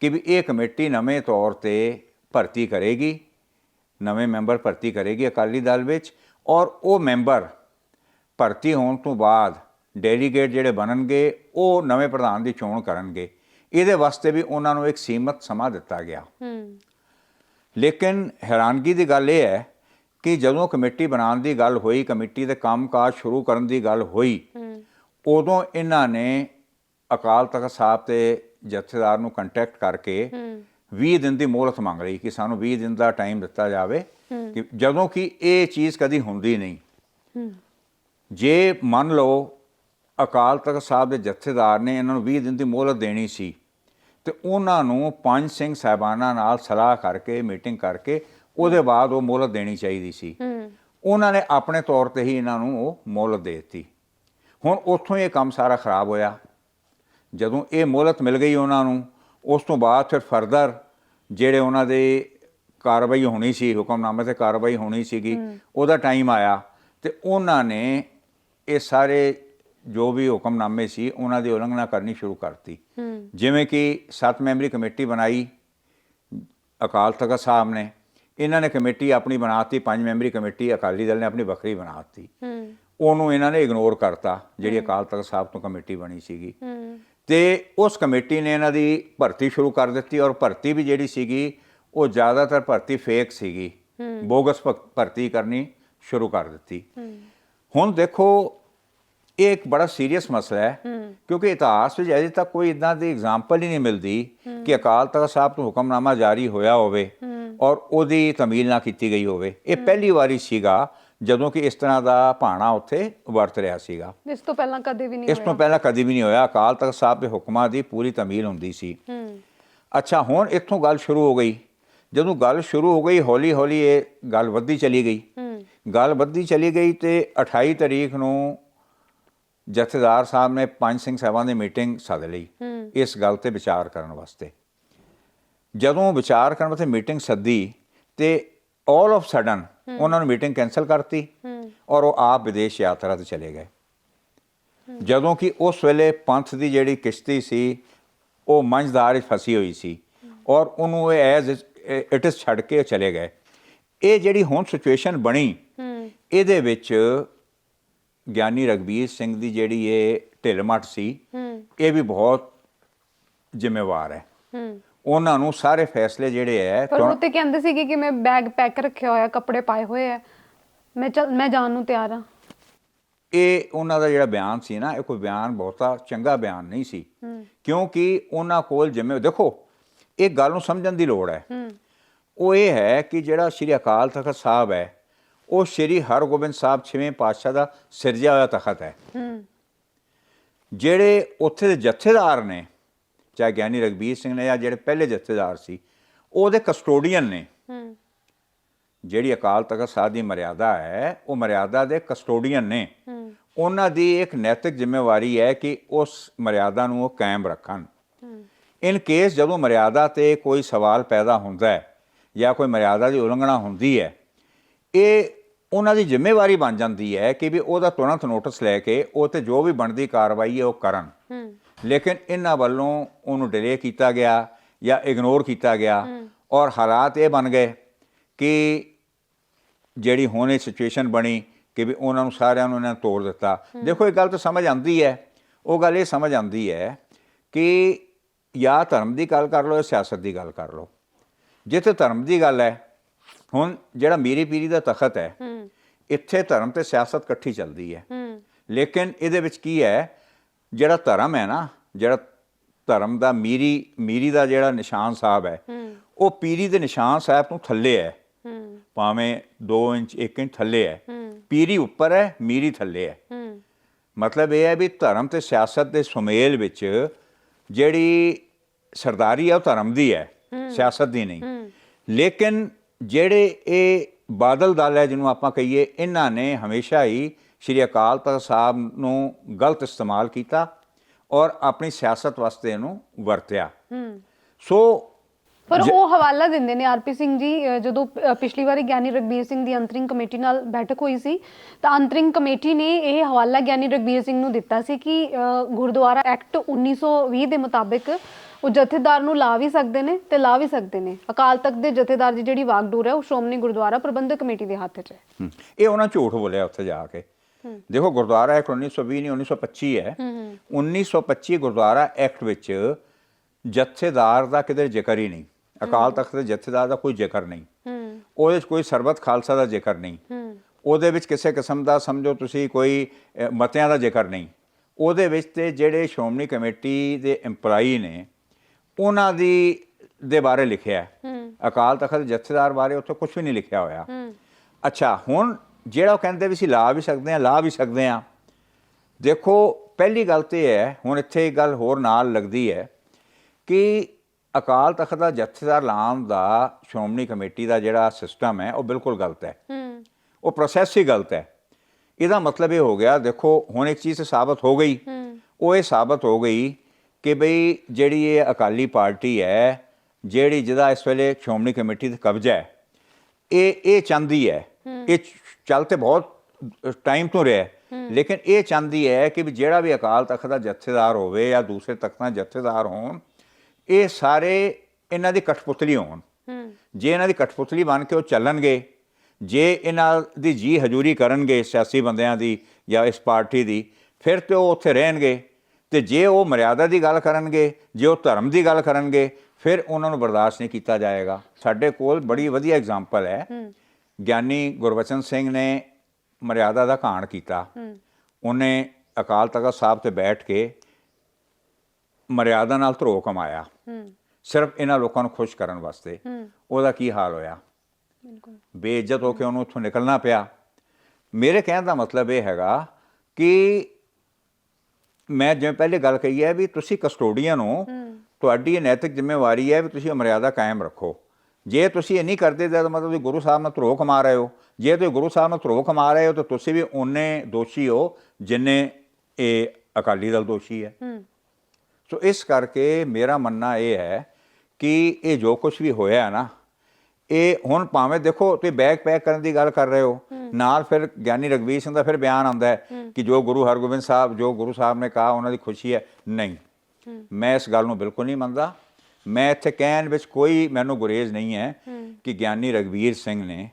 ਕਿ ਵੀ ਇਹ ਕਮੇਟੀ ਨਵੇਂ ਤੌਰ ਤੇ ਭਰਤੀ ਕਰੇਗੀ ਨਵੇਂ ਮੈਂਬਰ ਭਰਤੀ ਕਰੇਗੀ ਅਕਾਲੀ ਦਲ ਵਿੱਚ ਔਰ ਉਹ ਮੈਂਬਰ ਭਰਤੀ ਹੋਣ ਤੋਂ ਬਾਅਦ ਡੈਲੀਗੇਟ ਜਿਹੜੇ ਬਣਨਗੇ ਉਹ ਨਵੇਂ ਪ੍ਰਧਾਨ ਦੀ ਚੋਣ ਕਰਨਗੇ। ਇਹਦੇ ਵਾਸਤੇ ਵੀ ਉਹਨਾਂ ਨੂੰ ਇੱਕ ਸੀਮਤ ਸਮਾਂ ਦਿੱਤਾ ਗਿਆ। ਲੇਕਿਨ ਹੈਰਾਨਗੀ ਦੀ ਗੱਲ ਇਹ ਹੈ ਕਿ ਜਦੋਂ ਕਮੇਟੀ ਬਣਾਉਣ ਦੀ ਗੱਲ ਹੋਈ ਕਮੇਟੀ ਦੇ ਕੰਮਕਾਜ ਸ਼ੁਰੂ ਕਰਨ ਦੀ ਗੱਲ ਹੋਈ ਉਦੋਂ ਇਹਨਾਂ ਨੇ ਅਕਾਲ ਤਖਤ ਸਾਹਿਬ ਤੇ ਜਥੇਦਾਰ ਨੂੰ ਕੰਟੈਕਟ ਕਰਕੇ ਹੂੰ। 20 ਦਿਨ ਦੀ ਮੋਹਲਤ ਮੰਗ ਲਈ ਕਿ ਸਾਨੂੰ 20 ਦਿਨ ਦਾ ਟਾਈਮ ਦਿੱਤਾ ਜਾਵੇ। ਕਿ ਜਦੋਂ ਕਿ ਇਹ ਚੀਜ਼ ਕਦੀ ਹੁੰਦੀ ਨਹੀਂ। ਜੇ ਮੰਨ ਲਓ ਅਕਾਲ ਤਖਤ ਸਾਹਿਬ ਦੇ ਜਥੇਦਾਰ ਨੇ ਇਹਨਾਂ ਨੂੰ 20 ਦਿਨ ਦੀ ਮੋਹਲਤ ਦੇਣੀ ਸੀ ਤੇ ਉਹਨਾਂ ਨੂੰ ਪੰਜ ਸਿੰਘ ਸਾਹਿਬਾਨਾਂ ਨਾਲ ਸਲਾਹ ਕਰਕੇ ਮੀਟਿੰਗ ਕਰਕੇ ਉਹਦੇ ਬਾਅਦ ਉਹ ਮੋਹਲਤ ਦੇਣੀ ਚਾਹੀਦੀ ਸੀ। ਉਹਨਾਂ ਨੇ ਆਪਣੇ ਤੌਰ ਤੇ ਹੀ ਇਹਨਾਂ ਨੂੰ ਉਹ ਮੋਹਲਤ ਦੇ ਦਿੱਤੀ। ਹੁਣ ਉੱਥੋਂ ਇਹ ਕੰਮ ਸਾਰਾ ਖਰਾਬ ਹੋਇਆ। ਜਦੋਂ ਇਹ ਮੋਹਲਤ ਮਿਲ ਗਈ ਉਹਨਾਂ ਨੂੰ ਉਸ ਤੋਂ ਬਾਅਦ ਫਿਰ ਫਰਦਰ ਜਿਹੜੇ ਉਹਨਾਂ ਦੇ ਕਾਰਵਾਈ ਹੋਣੀ ਸੀ ਹੁਕਮਨਾਮੇ ਤੇ ਕਾਰਵਾਈ ਹੋਣੀ ਸੀਗੀ ਉਹਦਾ ਟਾਈਮ ਆਇਆ ਤੇ ਉਹਨਾਂ ਨੇ ਇਹ ਸਾਰੇ ਜੋ ਵੀ ਹੁਕਮਨਾਮੇ ਸੀ ਉਹਨਾਂ ਦੀ ਉਲੰਘਣਾ ਕਰਨੀ ਸ਼ੁਰੂ ਕਰਤੀ। ਜਿਵੇਂ ਕਿ ਸੱਤ ਮੈਂਬਰੀ ਕਮੇਟੀ ਬਣਾਈ ਅਕਾਲ ਤਖਤ ਸਾਹਿਬ ਨੇ। ਇਹਨਾਂ ਨੇ ਕਮੇਟੀ ਆਪਣੀ ਬਣਾਤੀ ਪੰਜ ਮੈਂਬਰੀ ਕਮੇਟੀ ਅਕਾਲੀ ਦਲ ਨੇ ਆਪਣੀ ਵੱਖਰੀ ਬਣਾਤੀ ਉਹਨੂੰ ਇਹਨਾਂ ਨੇ ਇਗਨੋਰ ਕਰਤਾ ਜਿਹੜੀ ਅਕਾਲ ਤਖਤ ਸਾਹਿਬ ਤੋਂ ਕਮੇਟੀ ਬਣੀ ਸੀਗੀ। ਤੇ ਉਸ ਕਮੇਟੀ ਨੇ ਇਹਨਾਂ ਦੀ ਭਰਤੀ ਸ਼ੁਰੂ ਕਰ ਦਿੱਤੀ ਔਰ ਭਰਤੀ ਵੀ ਜਿਹੜੀ ਸੀਗੀ ਉਹ ਜ਼ਿਆਦਾਤਰ ਭਰਤੀ ਫੇਕ ਸੀਗੀ। ਬੋਗਸ ਭਰਤੀ ਕਰਨੀ ਸ਼ੁਰੂ ਕਰ ਦਿੱਤੀ। ਹੁਣ ਦੇਖੋ ਇਹ ਇੱਕ ਬੜਾ ਸੀਰੀਅਸ ਮਸਲਾ ਹੈ ਕਿਉਂਕਿ ਇਤਿਹਾਸ ਵਿੱਚ ਅਜੇ ਤੱਕ ਕੋਈ ਇਦਾਂ ਦੀ ਐਗਜ਼ਾਮਪਲ ਹੀ ਨਹੀਂ ਮਿਲਦੀ ਕਿ ਅਕਾਲ ਤਖਤ ਸਾਹਿਬ ਤੋਂ ਹੁਕਮਨਾਮਾ ਜਾਰੀ ਹੋਇਆ ਹੋਵੇ ਔਰ ਉਹਦੀ ਤਮੀਲ ਨਾ ਕੀਤੀ ਗਈ ਹੋਵੇ। ਇਹ ਪਹਿਲੀ ਵਾਰੀ ਸੀਗਾ ਜਦੋਂ ਕਿ ਇਸ ਤਰ੍ਹਾਂ ਦਾ ਭਾਣਾ ਉੱਥੇ ਵਰਤ ਰਿਹਾ ਸੀਗਾ। ਇਸ ਤੋਂ ਪਹਿਲਾਂ ਕਦੇ ਵੀ ਨਹੀਂ ਇਸ ਤੋਂ ਪਹਿਲਾਂ ਕਦੀ ਵੀ ਨਹੀਂ ਹੋਇਆ। ਅਕਾਲ ਤਖਤ ਸਾਹਿਬ ਦੇ ਹੁਕਮਾਂ ਦੀ ਪੂਰੀ ਤਮੀਲ ਹੁੰਦੀ ਸੀ। ਹੂੰ। ਅੱਛਾ ਹੁਣ ਇੱਥੋਂ ਗੱਲ ਸ਼ੁਰੂ ਹੋ ਗਈ। ਜਦੋਂ ਗੱਲ ਸ਼ੁਰੂ ਹੋ ਗਈ ਹੌਲੀ ਹੌਲੀ ਇਹ ਗੱਲ ਵੱਧਦੀ ਚਲੀ ਗਈ। ਹੂੰ। ਗੱਲ ਵੱਧਦੀ ਚਲੀ ਗਈ ਤੇ 28 ਤਰੀਕ ਨੂੰ ਜਥੇਦਾਰ ਸਾਹਿਬ ਨੇ ਪੰਜ ਸਿੰਘ ਸਾਹਿਬਾਂ ਦੀ ਮੀਟਿੰਗ ਸੱਦ ਲਈ ਇਸ ਗੱਲ ਤੇ ਵਿਚਾਰ ਕਰਨ ਵਾਸਤੇ। ਜਦੋਂ ਵਿਚਾਰ ਕਰਨ ਵਾਸਤੇ ਮੀਟਿੰਗ ਸੱਦੀ ਤੇ ਆਲ ਆਫ ਸਡਨ ਉਹਨਾਂ ਨੂੰ ਮੀਟਿੰਗ ਕੈਨਸਲ ਕਰਤੀ ਔਰ ਉਹ ਆਪ ਵਿਦੇਸ਼ ਯਾਤਰਾ ਤੇ ਚਲੇ ਗਏ। ਜਦੋਂ ਕਿ ਉਸ ਵੇਲੇ ਪੰਥ ਦੀ ਜਿਹੜੀ ਕਿਸ਼ਤੀ ਸੀ ਉਹ ਮੰਝਦਾਰ ਵਿੱਚ ਫਸੀ ਹੋਈ ਸੀ ਔਰ ਉਹਨੂੰ ਐਜ਼ ਇਟ ਇਜ਼ ਛੱਡ ਕੇ ਚਲੇ ਗਏ। ਇਹ ਜਿਹੜੀ ਹੁਣ ਸਿਚੁਏਸ਼ਨ ਬਣੀ ਇਹਦੇ ਵਿੱਚ ਗਿਆਨੀ ਰਗਵੀਰ ਸਿੰਘ ਦੀ ਜਿਹੜੀ ਇਹ ਢਿੱਲ-ਮੱਠ ਸੀ ਇਹ ਵੀ ਬਹੁਤ ਜ਼ਿੰਮੇਵਾਰ ਹੂੰ। ਉਹਨਾਂ ਨੂੰ ਸਾਰੇ ਫੈਸਲੇ ਜਿਹੜੇ ਹੈ ਪਰ ਉਹ ਤੇ ਕਹਿੰਦੇ ਸੀਗੇ ਕਿ ਮੈਂ ਬੈਗ ਪੈਕ ਰੱਖਿਆ ਹੋਇਆ ਕੱਪੜੇ ਪਾਏ ਹੋਏ ਆ ਮੈਂ ਚੱਲ ਮੈਂ ਜਾਣ ਨੂੰ ਤਿਆਰ ਹਾਂ ਇਹ ਉਹਨਾਂ ਦਾ ਜਿਹੜਾ ਬਿਆਨ ਸੀ ਨਾ ਇਹ ਕੋਈ ਬਿਆਨ ਬਹੁਤਾ ਚੰਗਾ ਬਿਆਨ ਨਹੀਂ ਸੀ। ਕਿਉਂਕਿ ਉਹਨਾਂ ਕੋਲ ਜਿੰਮੇ ਦੇਖੋ ਇਹ ਗੱਲ ਨੂੰ ਸਮਝਣ ਦੀ ਲੋੜ ਹੈ। ਉਹ ਇਹ ਹੈ ਕਿ ਜਿਹੜਾ ਸ੍ਰੀ ਅਕਾਲ ਤਖਤ ਸਾਹਿਬ ਹੈ ਉਹ ਸ੍ਰੀ ਹਰਗੋਬਿੰਦ ਸਾਹਿਬ ਛੇਵੇਂ ਪਾਤਸ਼ਾਹ ਦਾ ਸਿਰਜਿਆ ਹੋਇਆ ਤਖਤ ਹੂੰ। ਜਿਹੜੇ ਉੱਥੇ ਦੇ ਜਥੇਦਾਰ ਨੇ ਚਾਹੇ ਗਿਆਨੀ ਰਗਬੀਰ ਸਿੰਘ ਨੇ ਜਾਂ ਜਿਹੜੇ ਪਹਿਲੇ ਜਥੇਦਾਰ ਸੀ ਉਹ ਉਹਦੇ ਕਸਟੋਡੀਅਨ ਨੇ। ਹੂੰ। ਜਿਹੜੀ ਅਕਾਲ ਤਖਤ ਸਾਹਿਬ ਦੀ ਮਰਿਆਦਾ ਹੈ ਉਹ ਮਰਿਆਦਾ ਦੇ ਕਸਟੋਡੀਅਨ ਨੇ। ਹੂੰ। ਉਹਨਾਂ ਦੀ ਇੱਕ ਨੈਤਿਕ ਜ਼ਿੰਮੇਵਾਰੀ ਹੈ ਕਿ ਉਸ ਮਰਿਆਦਾ ਨੂੰ ਉਹ ਕਾਇਮ ਰੱਖਣ। ਹੂੰ। ਇਨ ਕੇਸ ਜਦੋਂ ਮਰਿਆਦਾ ਤੇ ਕੋਈ ਸਵਾਲ ਪੈਦਾ ਹੁੰਦਾ ਹੈ ਜਾਂ ਕੋਈ ਮਰਿਆਦਾ ਦੀ ਉਲੰਘਣਾ ਹੁੰਦੀ ਹੈ ਇਹ ਉਹਨਾਂ ਦੀ ਜ਼ਿੰਮੇਵਾਰੀ ਬਣ ਜਾਂਦੀ ਹੈ ਕਿ ਵੀ ਉਹਦਾ ਤੁਰੰਤ ਨੋਟਿਸ ਲੈ ਕੇ ਉਹ ਤੇ ਜੋ ਵੀ ਬਣਦੀ ਕਾਰਵਾਈ ਹੈ ਉਹ ਕਰਨ। ਹੂੰ। ਲੇਕਿਨ ਇਹਨਾਂ ਵੱਲੋਂ ਉਹਨੂੰ ਡਿਲੇ ਕੀਤਾ ਗਿਆ ਜਾਂ ਇਗਨੋਰ ਕੀਤਾ ਗਿਆ ਔਰ ਹਾਲਾਤ ਇਹ ਬਣ ਗਏ ਕਿ ਜਿਹੜੀ ਹੁਣ ਇਹ ਸਿਚੁਏਸ਼ਨ ਬਣੀ ਕਿ ਵੀ ਉਹਨਾਂ ਨੂੰ ਸਾਰਿਆਂ ਨੂੰ ਇਹਨਾਂ ਤੋੜ ਦਿੱਤਾ। ਦੇਖੋ ਇਹ ਗੱਲ ਤਾਂ ਸਮਝ ਆਉਂਦੀ ਹੈ। ਉਹ ਗੱਲ ਇਹ ਸਮਝ ਆਉਂਦੀ ਹੈ ਕਿ ਜਾਂ ਧਰਮ ਦੀ ਗੱਲ ਕਰ ਲਓ ਜਾਂ ਸਿਆਸਤ ਦੀ ਗੱਲ ਕਰ ਲਓ। ਜਿੱਥੇ ਧਰਮ ਦੀ ਗੱਲ ਹੈ ਹੁਣ ਜਿਹੜਾ ਮੀਰੀ ਪੀਰੀ ਦਾ ਤਖਤ ਹੈ ਇੱਥੇ ਧਰਮ ਤੇ ਸਿਆਸਤ ਇਕੱਠੀ ਚੱਲਦੀ ਹੂੰ। ਲੇਕਿਨ ਇਹਦੇ ਵਿੱਚ ਕੀ ਹੈ ਜਿਹੜਾ ਧਰਮ ਹੈ ਨਾ ਜਿਹੜਾ ਧਰਮ ਦਾ ਮੀਰੀ ਮੀਰੀ ਦਾ ਜਿਹੜਾ ਨਿਸ਼ਾਨ ਸਾਹਿਬ ਹੈ ਉਹ ਪੀਰੀ ਦੇ ਨਿਸ਼ਾਨ ਸਾਹਿਬ ਤੋਂ ਥੱਲੇ ਹੈ। ਭਾਵੇਂ 2 ਇੰਚ 1 ਇੰਚ ਥੱਲੇ ਹੈ। ਪੀਰੀ ਉੱਪਰ ਹੈ ਮੀਰੀ ਥੱਲੇ ਹੈ। ਮਤਲਬ ਇਹ ਹੈ ਵੀ ਧਰਮ ਤੇ ਸਿਆਸਤ ਦੇ ਸੁਮੇਲ ਵਿੱਚ ਜਿਹੜੀ ਸਰਦਾਰੀ ਹੈ ਉਹ ਧਰਮ ਦੀ ਹੈ ਸਿਆਸਤ ਦੀ ਨਹੀਂ। ਲੇਕਿਨ ਜਿਹੜੇ ਇਹ ਬਾਦਲ ਦਲ ਹੈ ਜਿਹਨੂੰ ਆਪਾਂ ਕਹੀਏ ਇਹਨਾਂ ਨੇ ਹਮੇਸ਼ਾ ਹੀ ਸ਼੍ਰੀ ਅਕਾਲ ਤਖਤ ਸਾਹਿਬ ਨੂੰ ਗਲਤ ਇਸਤੇਮਾਲ ਕੀਤਾ ਔਰ ਆਪਣੀ ਸਿਆਸਤ ਵਾਸਤੇ ਇਹਨੂੰ ਵਰਤਿਆ। ਹੂੰ। ਸੋ ਪਰ ਉਹ ਹਵਾਲਾ ਦਿੰਦੇ ਨੇ ਆਰਪੀ ਸਿੰਘ ਜੀ ਜਦੋਂ ਪਿਛਲੀ ਵਾਰੀ ਗਿਆਨੀ ਰਗਬੀਰ ਸਿੰਘ ਦੀ ਅੰਤਰਿੰਗ ਕਮੇਟੀ ਨਾਲ ਬੈਠਕ ਹੋਈ ਸੀ ਤਾਂ ਅੰਤਰਿੰਗ ਕਮੇਟੀ ਨੇ ਇਹ ਹਵਾਲਾ ਗਿਆਨੀ ਰਗਬੀਰ ਸਿੰਘ ਨੂੰ ਦਿੱਤਾ ਸੀ ਕਿ ਗੁਰਦੁਆਰਾ ਐਕਟ 1920 ਦੇ ਮੁਤਾਬਿਕ ਉਹ ਜਥੇਦਾਰ ਨੂੰ ਲਾ ਵੀ ਸਕਦੇ ਨੇ ਤੇ ਲਾ ਵੀ ਸਕਦੇ ਨੇ। ਅਕਾਲ ਤਖਤ ਦੇ ਜਥੇਦਾਰ ਦੀ ਜਿਹੜੀ ਵਾਗਡੋਰ ਹੈ ਉਹ ਸ਼੍ਰੋਮਣੀ ਗੁਰਦੁਆਰਾ ਪ੍ਰਬੰਧਕ ਕਮੇਟੀ ਦੇ ਹੱਥ 'ਚ ਹੈ। ਇਹ ਉਹਨਾਂ ਝੂਠ ਬੋਲਿਆ ਉੱਥੇ ਜਾ ਕੇ। ਦੇਖੋ ਗੁਰਦੁਆਰਾ ਐਕਟ 1920 ਨਹੀਂ 1925 ਹੈ। 1925 ਗੁਰਦੁਆਰਾ ਐਕਟ ਵਿੱਚ ਜਥੇਦਾਰ ਦਾ ਕਿਤੇ ਜ਼ਿਕਰ ਹੀ ਨਹੀਂ। ਅਕਾਲ ਤਖਤ ਦੇ ਜਥੇਦਾਰ ਦਾ ਕੋਈ ਜ਼ਿਕਰ ਨਹੀਂ। ਉਹਦੇ ਵਿੱਚ ਕੋਈ ਸਰਬਤ ਖਾਲਸਾ ਦਾ ਜ਼ਿਕਰ ਨਹੀਂ। ਉਹਦੇ ਵਿੱਚ ਕਿਸੇ ਕਿਸਮ ਦਾ ਸਮਝੋ ਤੁਸੀਂ ਕੋਈ ਮਤਿਆਂ ਦਾ ਜ਼ਿਕਰ ਨਹੀਂ। ਉਹਦੇ ਵਿੱਚ ਤੇ ਜਿਹੜੇ ਸ਼੍ਰੋਮਣੀ ਕਮੇਟੀ ਦੇ EMPLOYEE ਨੇ ਉਹਨਾਂ ਦੀ ਦੇ ਬਾਰੇ ਲਿਖਿਆ। ਹੈ। ਅਕਾਲ ਤਖਤ ਜਥੇਦਾਰ ਬਾਰੇ ਉੱਥੇ ਕੁਝ ਵੀ ਨਹੀਂ ਲਿਖਿਆ ਹੋਇਆ। ਅੱਛਾ ਹੁਣ ਜਿਹੜਾ ਉਹ ਕਹਿੰਦੇ ਵੀ ਅਸੀਂ ਲਾ ਵੀ ਸਕਦੇ ਹਾਂ ਲਾ ਵੀ ਸਕਦੇ ਹਾਂ। ਦੇਖੋ ਪਹਿਲੀ ਗੱਲ ਤੇ ਹੈ ਹੁਣ ਇੱਥੇ ਇੱਕ ਗੱਲ ਹੋਰ ਨਾਲ ਲੱਗਦੀ ਹੈ ਕਿ ਅਕਾਲ ਤਖਤ ਦਾ ਜਥੇਦਾਰ ਲਾਉਣ ਦਾ ਸ਼੍ਰੋਮਣੀ ਕਮੇਟੀ ਦਾ ਜਿਹੜਾ ਸਿਸਟਮ ਹੈ ਉਹ ਬਿਲਕੁਲ ਗਲਤ ਹੈ। ਹੂੰ। ਉਹ ਪ੍ਰੋਸੈਸ ਹੀ ਗਲਤ ਹੈ। ਇਹਦਾ ਮਤਲਬ ਇਹ ਹੋ ਗਿਆ ਦੇਖੋ ਹੁਣ ਇੱਕ ਚੀਜ਼ ਸਾਬਤ ਹੋ ਗਈ। ਹੂੰ। ਉਹ ਇਹ ਸਾਬਤ ਹੋ ਗਈ ਕਿ ਬਈ ਜਿਹੜੀ ਇਹ ਅਕਾਲੀ ਪਾਰਟੀ ਹੈ ਜਿਹੜੀ ਜਿਹਦਾ ਇਸ ਵੇਲੇ ਸ਼੍ਰੋਮਣੀ ਕਮੇਟੀ ਤੇ ਕਬਜ਼ਾ ਹੈ ਇਹ ਇਹ ਚਾਹੁੰਦੀ ਹੈ ਇਹ ਚੱਲ ਤੇ ਬਹੁਤ ਟਾਈਮ ਤੋਂ ਰਿਹਾ। ਲੇਕਿਨ ਇਹ ਚਾਹੁੰਦੀ ਹੈ ਕਿ ਵੀ ਜਿਹੜਾ ਵੀ ਅਕਾਲ ਤਖਤ ਦਾ ਜਥੇਦਾਰ ਹੋਵੇ ਜਾਂ ਦੂਸਰੇ ਤਖਤਾਂ ਦੇ ਜਥੇਦਾਰ ਹੋਣ ਇਹ ਸਾਰੇ ਇਹਨਾਂ ਦੀ ਕਠਪੁਤਲੀ ਹੋਣ। ਜੇ ਇਹਨਾਂ ਦੀ ਕਠਪੁਤਲੀ ਬਣ ਕੇ ਉਹ ਚੱਲਣਗੇ ਜੇ ਇਹਨਾਂ ਦੀ ਜੀ ਹਜ਼ੂਰੀ ਕਰਨਗੇ ਸਿਆਸੀ ਬੰਦਿਆਂ ਦੀ ਜਾਂ ਇਸ ਪਾਰਟੀ ਦੀ ਫਿਰ ਤੇ ਉਹ ਉੱਥੇ ਰਹਿਣਗੇ। ਤੇ ਜੇ ਉਹ ਮਰਿਆਦਾ ਦੀ ਗੱਲ ਕਰਨਗੇ ਜੇ ਉਹ ਧਰਮ ਦੀ ਗੱਲ ਕਰਨਗੇ ਫਿਰ ਉਹਨਾਂ ਨੂੰ ਬਰਦਾਸ਼ਤ ਨਹੀਂ ਕੀਤਾ ਜਾਏਗਾ। ਸਾਡੇ ਕੋਲ ਬੜੀ ਵਧੀਆ ਐਗਜ਼ਾਮਪਲ ਹੂੰ। ਗਿਆਨੀ ਗੁਰਬਚਨ ਸਿੰਘ ਨੇ ਮਰਿਆਦਾ ਦਾ ਘਾਣ ਕੀਤਾ। ਉਹਨੇ ਅਕਾਲ ਤਖਤ ਸਾਹਿਬ ਤੇ ਬੈਠ ਕੇ ਮਰਿਆਦਾ ਨਾਲ ਧਰੋ ਕਮਾਇਆ। ਸਿਰਫ ਇਹਨਾਂ ਲੋਕਾਂ ਨੂੰ ਖੁਸ਼ ਕਰਨ ਵਾਸਤੇ। ਉਹਦਾ ਕੀ ਹਾਲ ਹੋਇਆ? ਬਿਲਕੁਲ। ਬੇਇੱਜ਼ਤ ਹੋ ਕੇ ਉਹਨੂੰ ਉੱਥੋਂ ਨਿਕਲਣਾ ਪਿਆ। ਮੇਰੇ ਕਹਿਣ ਦਾ ਮਤਲਬ ਇਹ ਹੈਗਾ ਕਿ ਮੈਂ ਜਿਵੇਂ ਪਹਿਲੇ ਗੱਲ ਕਹੀ ਹੈ ਵੀ ਤੁਸੀਂ ਕਸਟੋਡੀਅਨ ਹੋ। ਤੁਹਾਡੀ ਇਹ ਨੈਤਿਕ ਜ਼ਿੰਮੇਵਾਰੀ ਹੈ ਵੀ ਤੁਸੀਂ ਮਰਿਆਦਾ ਕਾਇਮ ਰੱਖੋ। ਜੇ ਤੁਸੀਂ ਇਹ ਨਹੀਂ ਕਰਦੇ ਤਾਂ ਮਤਲਬ ਤੁਸੀਂ ਗੁਰੂ ਸਾਹਿਬ ਨਾਲ ਧਰੋ ਕਮਾ ਰਹੇ ਹੋ ਜੇ ਤੁਸੀਂ ਗੁਰੂ ਸਾਹਿਬ ਨਾਲ ਧਰੋ ਕਮਾ ਰਹੇ ਹੋ ਤਾਂ ਤੁਸੀਂ ਵੀ ਓਨੇ ਦੋਸ਼ੀ ਹੋ ਜਿੰਨੇ ਇਹ ਅਕਾਲੀ ਦਲ ਦੋਸ਼ੀ ਹੈ। ਹੂੰ। ਸੋ ਇਸ ਕਰਕੇ ਮੇਰਾ ਮੰਨਣਾ ਇਹ ਹੈ ਕਿ ਇਹ ਜੋ ਕੁਝ ਵੀ ਹੋਇਆ ਨਾ ਇਹ ਹੁਣ ਭਾਵੇਂ ਦੇਖੋ ਤੁਸੀਂ ਬੈਗ ਪੈਕ ਕਰਨ ਦੀ ਗੱਲ ਕਰ ਰਹੇ ਹੋ ਨਾਲ ਫਿਰ ਗਿਆਨੀ ਰਗਵੀਰ ਸਿੰਘ ਦਾ ਫਿਰ ਬਿਆਨ ਆਉਂਦਾ ਹੈ ਕਿ ਜੋ ਗੁਰੂ ਹਰਗੋਬਿੰਦ ਸਾਹਿਬ ਜੋ ਗੁਰੂ ਸਾਹਿਬ ਨੇ ਕਹਾ ਉਹਨਾਂ ਦੀ ਖੁਸ਼ੀ ਹੈ ਨਹੀਂ। ਮੈਂ ਇਸ ਗੱਲ ਨੂੰ ਬਿਲਕੁਲ ਨਹੀਂ ਮੰਨਦਾ। ਮੈਂ ਇੱਥੇ ਕਹਿਣ ਵਿੱਚ ਕੋਈ ਮੈਨੂੰ ਗੁਰੇਜ਼ ਨਹੀਂ ਹੈ ਕਿ ਗਿਆਨੀ ਰਗਵੀਰ ਸਿੰਘ ਨੇ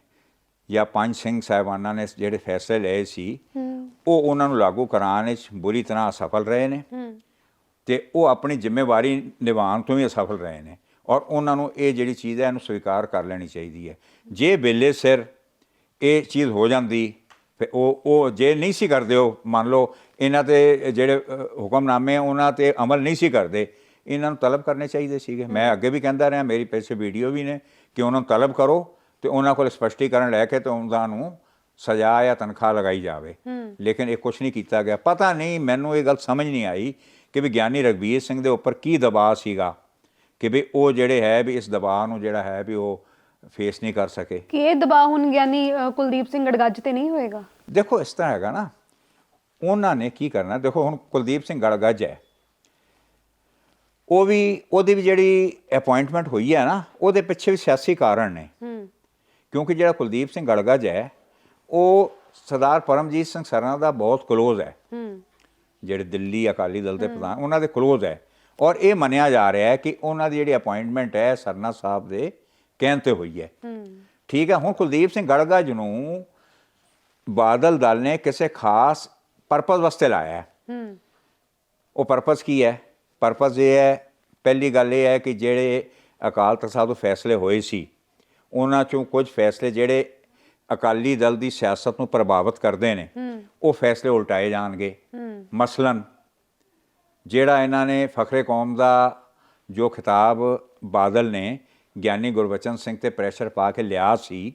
ਜਾਂ ਪੰਜ ਸਿੰਘ ਸਾਹਿਬਾਨਾਂ ਨੇ ਜਿਹੜੇ ਫੈਸਲੇ ਲਏ ਸੀ ਉਹ ਉਹਨਾਂ ਨੂੰ ਲਾਗੂ ਕਰਾਉਣ ਵਿੱਚ ਬੁਰੀ ਤਰ੍ਹਾਂ ਅਸਫਲ ਰਹੇ ਨੇ। ਤੇ ਉਹ ਆਪਣੀ ਜ਼ਿੰਮੇਵਾਰੀ ਨਿਭਾਉਣ ਤੋਂ ਵੀ ਅਸਫਲ ਰਹੇ ਨੇ ਔਰ ਉਹਨਾਂ ਨੂੰ ਇਹ ਜਿਹੜੀ ਚੀਜ਼ ਹੈ ਇਹਨੂੰ ਸਵੀਕਾਰ ਕਰ ਲੈਣੀ ਚਾਹੀਦੀ ਹੈ। ਜੇ ਵੇਲੇ ਸਿਰ ਇਹ ਚੀਜ਼ ਹੋ ਜਾਂਦੀ ਫਿਰ ਉਹ ਉਹ ਜੇ ਨਹੀਂ ਸੀ ਕਰਦੇ ਉਹ ਮੰਨ ਲਓ ਇਹਨਾਂ ਤੇ ਜਿਹੜੇ ਹੁਕਮਨਾਮੇ ਉਹਨਾਂ ਤੇ ਅਮਲ ਨਹੀਂ ਸੀ ਕਰਦੇ ਇਹਨਾਂ ਨੂੰ ਤਲਬ ਕਰਨੇ ਚਾਹੀਦੇ ਸੀਗੇ। ਮੈਂ ਅੱਗੇ ਵੀ ਕਹਿੰਦਾ ਰਿਹਾ ਮੇਰੀ ਪਿੱਛੇ ਵੀਡੀਓ ਵੀ ਨੇ ਕਿ ਉਹਨਾਂ ਨੂੰ ਤਲਬ ਕਰੋ ਤੇ ਉਹਨਾਂ ਕੋਲ ਸਪਸ਼ਟੀਕਰਨ ਲੈ ਕੇ ਤੇ ਉਹਨਾਂ ਨੂੰ ਸਜ਼ਾ ਜਾਂ ਤਨਖਾਹ ਲਗਾਈ ਜਾਵੇ। ਲੇਕਿਨ ਇਹ ਕੁਝ ਨਹੀਂ ਕੀਤਾ ਗਿਆ। ਪਤਾ ਨਹੀਂ ਮੈਨੂੰ ਇਹ ਗੱਲ ਸਮਝ ਨਹੀਂ ਆਈ ਕਿ ਵੀ ਗਿਆਨੀ ਰਗਵੀਰ ਸਿੰਘ ਦੇ ਉੱਪਰ ਕੀ ਦਬਾਅ ਸੀਗਾ ਕਿ ਵੀ ਉਹ ਜਿਹੜੇ ਹੈ ਵੀ ਇਸ ਦਬਾਅ ਨੂੰ ਜਿਹੜਾ ਹੈ ਵੀ ਉਹ ਫੇਸ ਨਹੀਂ ਕਰ ਸਕੇ। ਕਿ ਇਹ ਦਬਾਅ ਹੁਣ ਗਿਆਨੀ ਕੁਲਦੀਪ ਸਿੰਘ ਗੜਗੱਜ ਤੇ ਨਹੀਂ ਹੋਏਗਾ? ਦੇਖੋ ਇਸ ਤਰ੍ਹਾਂ ਹੈਗਾ ਨਾ ਉਹਨਾਂ ਨੇ ਕੀ ਕਰਨਾ ਦੇਖੋ ਹੁਣ ਕੁਲਦੀਪ ਸਿੰਘ ਗੜਗੱਜ ਹੈ। ਉਹ ਵੀ ਉਹਦੀ ਵੀ ਜਿਹੜੀ ਅਪਾਇੰਟਮੈਂਟ ਹੋਈ ਹੈ ਨਾ ਉਹਦੇ ਪਿੱਛੇ ਵੀ ਸਿਆਸੀ ਕਾਰਨ ਨੇ। ਕਿਉਂਕਿ ਜਿਹੜਾ ਕੁਲਦੀਪ ਸਿੰਘ ਗੜਗੱਜ ਹੈ ਉਹ ਸਰਦਾਰ ਪਰਮਜੀਤ ਸਿੰਘ ਸਰਨਾ ਦਾ ਬਹੁਤ ਕਲੋਜ਼ ਹੈ। ਜਿਹੜੇ ਦਿੱਲੀ ਅਕਾਲੀ ਦਲ ਦੇ ਪ੍ਰਧਾਨ ਉਹਨਾਂ ਦੇ ਕਲੋਜ਼ ਹੈ। ਔਰ ਇਹ ਮੰਨਿਆ ਜਾ ਰਿਹਾ ਹੈ ਕਿ ਉਹਨਾਂ ਦੀ ਜਿਹੜੀ ਅਪਾਇੰਟਮੈਂਟ ਹੈ ਸਰਨਾ ਸਾਹਿਬ ਦੇ ਕਹਿਣ ਤੇ ਹੋਈ ਹੈ। ਠੀਕ ਹੈ ਹੁਣ ਕੁਲਦੀਪ ਸਿੰਘ ਗੜਗੱਜ ਨੂੰ ਬਾਦਲ ਦਲ ਨੇ ਕਿਸੇ ਖਾਸ ਪਰਪਸ ਵਾਸਤੇ ਲਾਇਆ ਹੂੰ। ਉਹ ਪਰਪਸ ਕੀ ਹੈ? ਪਰਪਸ ਇਹ ਹੈ ਪਹਿਲੀ ਗੱਲ ਇਹ ਹੈ ਕਿ ਜਿਹੜੇ ਅਕਾਲ ਤਖਤ ਸਾਹਿਬ ਤੋਂ ਫੈਸਲੇ ਹੋਏ ਸੀ ਉਹਨਾਂ ਚੋਂ ਕੁਝ ਫੈਸਲੇ ਜਿਹੜੇ ਅਕਾਲੀ ਦਲ ਦੀ ਸਿਆਸਤ ਨੂੰ ਪ੍ਰਭਾਵਿਤ ਕਰਦੇ ਨੇ ਉਹ ਫੈਸਲੇ ਉਲਟਾਏ ਜਾਣਗੇ। ਮਸਲਨ ਜਿਹੜਾ ਇਹਨਾਂ ਨੇ ਫਖਰੇ ਕੌਮ ਦਾ ਜੋ ਖਿਤਾਬ ਬਾਦਲ ਨੇ ਗਿਆਨੀ ਗੁਰਬਚਨ ਸਿੰਘ ਤੇ ਪ੍ਰੈਸ਼ਰ ਪਾ ਕੇ ਲਿਆ ਸੀ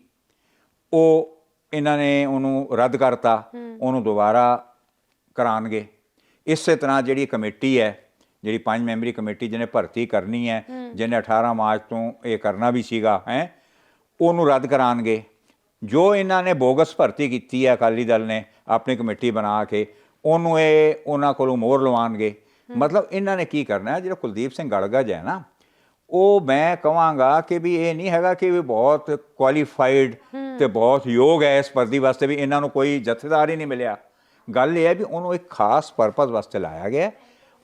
ਉਹ ਇਹਨਾਂ ਨੇ ਉਹਨੂੰ ਰੱਦ ਕਰਤਾ ਉਹਨੂੰ ਦੁਬਾਰਾ ਕਰਾਣਗੇ ਇਸੇ ਤਰ੍ਹਾਂ ਜਿਹੜੀ ਕਮੇਟੀ ਹੈ ਜਿਹੜੀ ਪੰਜ ਮੈਂਬਰੀ ਕਮੇਟੀ ਜਿਹਨੇ ਭਰਤੀ ਕਰਨੀ ਹੈ ਜਿਹਨੇ 18 ਮਾਰਚ ਤੋਂ ਇਹ ਕਰਨਾ ਵੀ ਸੀਗਾ ਹੈ ਉਹਨੂੰ ਰੱਦ ਕਰਾਣਗੇ। ਜੋ ਇਹਨਾਂ ਨੇ ਬੋਗਸ ਭਰਤੀ ਕੀਤੀ ਹੈ ਅਕਾਲੀ ਦਲ ਨੇ ਆਪਣੀ ਕਮੇਟੀ ਬਣਾ ਕੇ ਉਹਨੂੰ ਇਹ ਉਹਨਾਂ ਕੋਲੋਂ ਮੋਹਰ ਲਵਾਉਣਗੇ ਮਤਲਬ ਇਹਨਾਂ ਨੇ ਕੀ ਕਰਨਾ ਹੈ ਜਿਹੜਾ ਕੁਲਦੀਪ ਸਿੰਘ ਗੜਗੱਜ ਹੈ ਨਾ ਉਹ ਮੈਂ ਕਹਾਂਗਾ ਕਿ ਵੀ ਇਹ ਨਹੀਂ ਹੈਗਾ ਕਿ ਵੀ ਬਹੁਤ ਕੁਆਲੀਫਾਈਡ ਤੇ ਬਹੁਤ ਯੋਗ ਹੈ ਇਸ ਪਰਦੀ ਵਾਸਤੇ ਵੀ ਇਹਨਾਂ ਨੂੰ ਕੋਈ ਜਥੇਦਾਰ ਹੀ ਨਹੀਂ ਮਿਲਿਆ। ਗੱਲ ਇਹ ਹੈ ਵੀ ਉਹਨੂੰ ਇੱਕ ਖਾਸ ਪਰਪਸ ਵਾਸਤੇ ਲਾਇਆ ਗਿਆ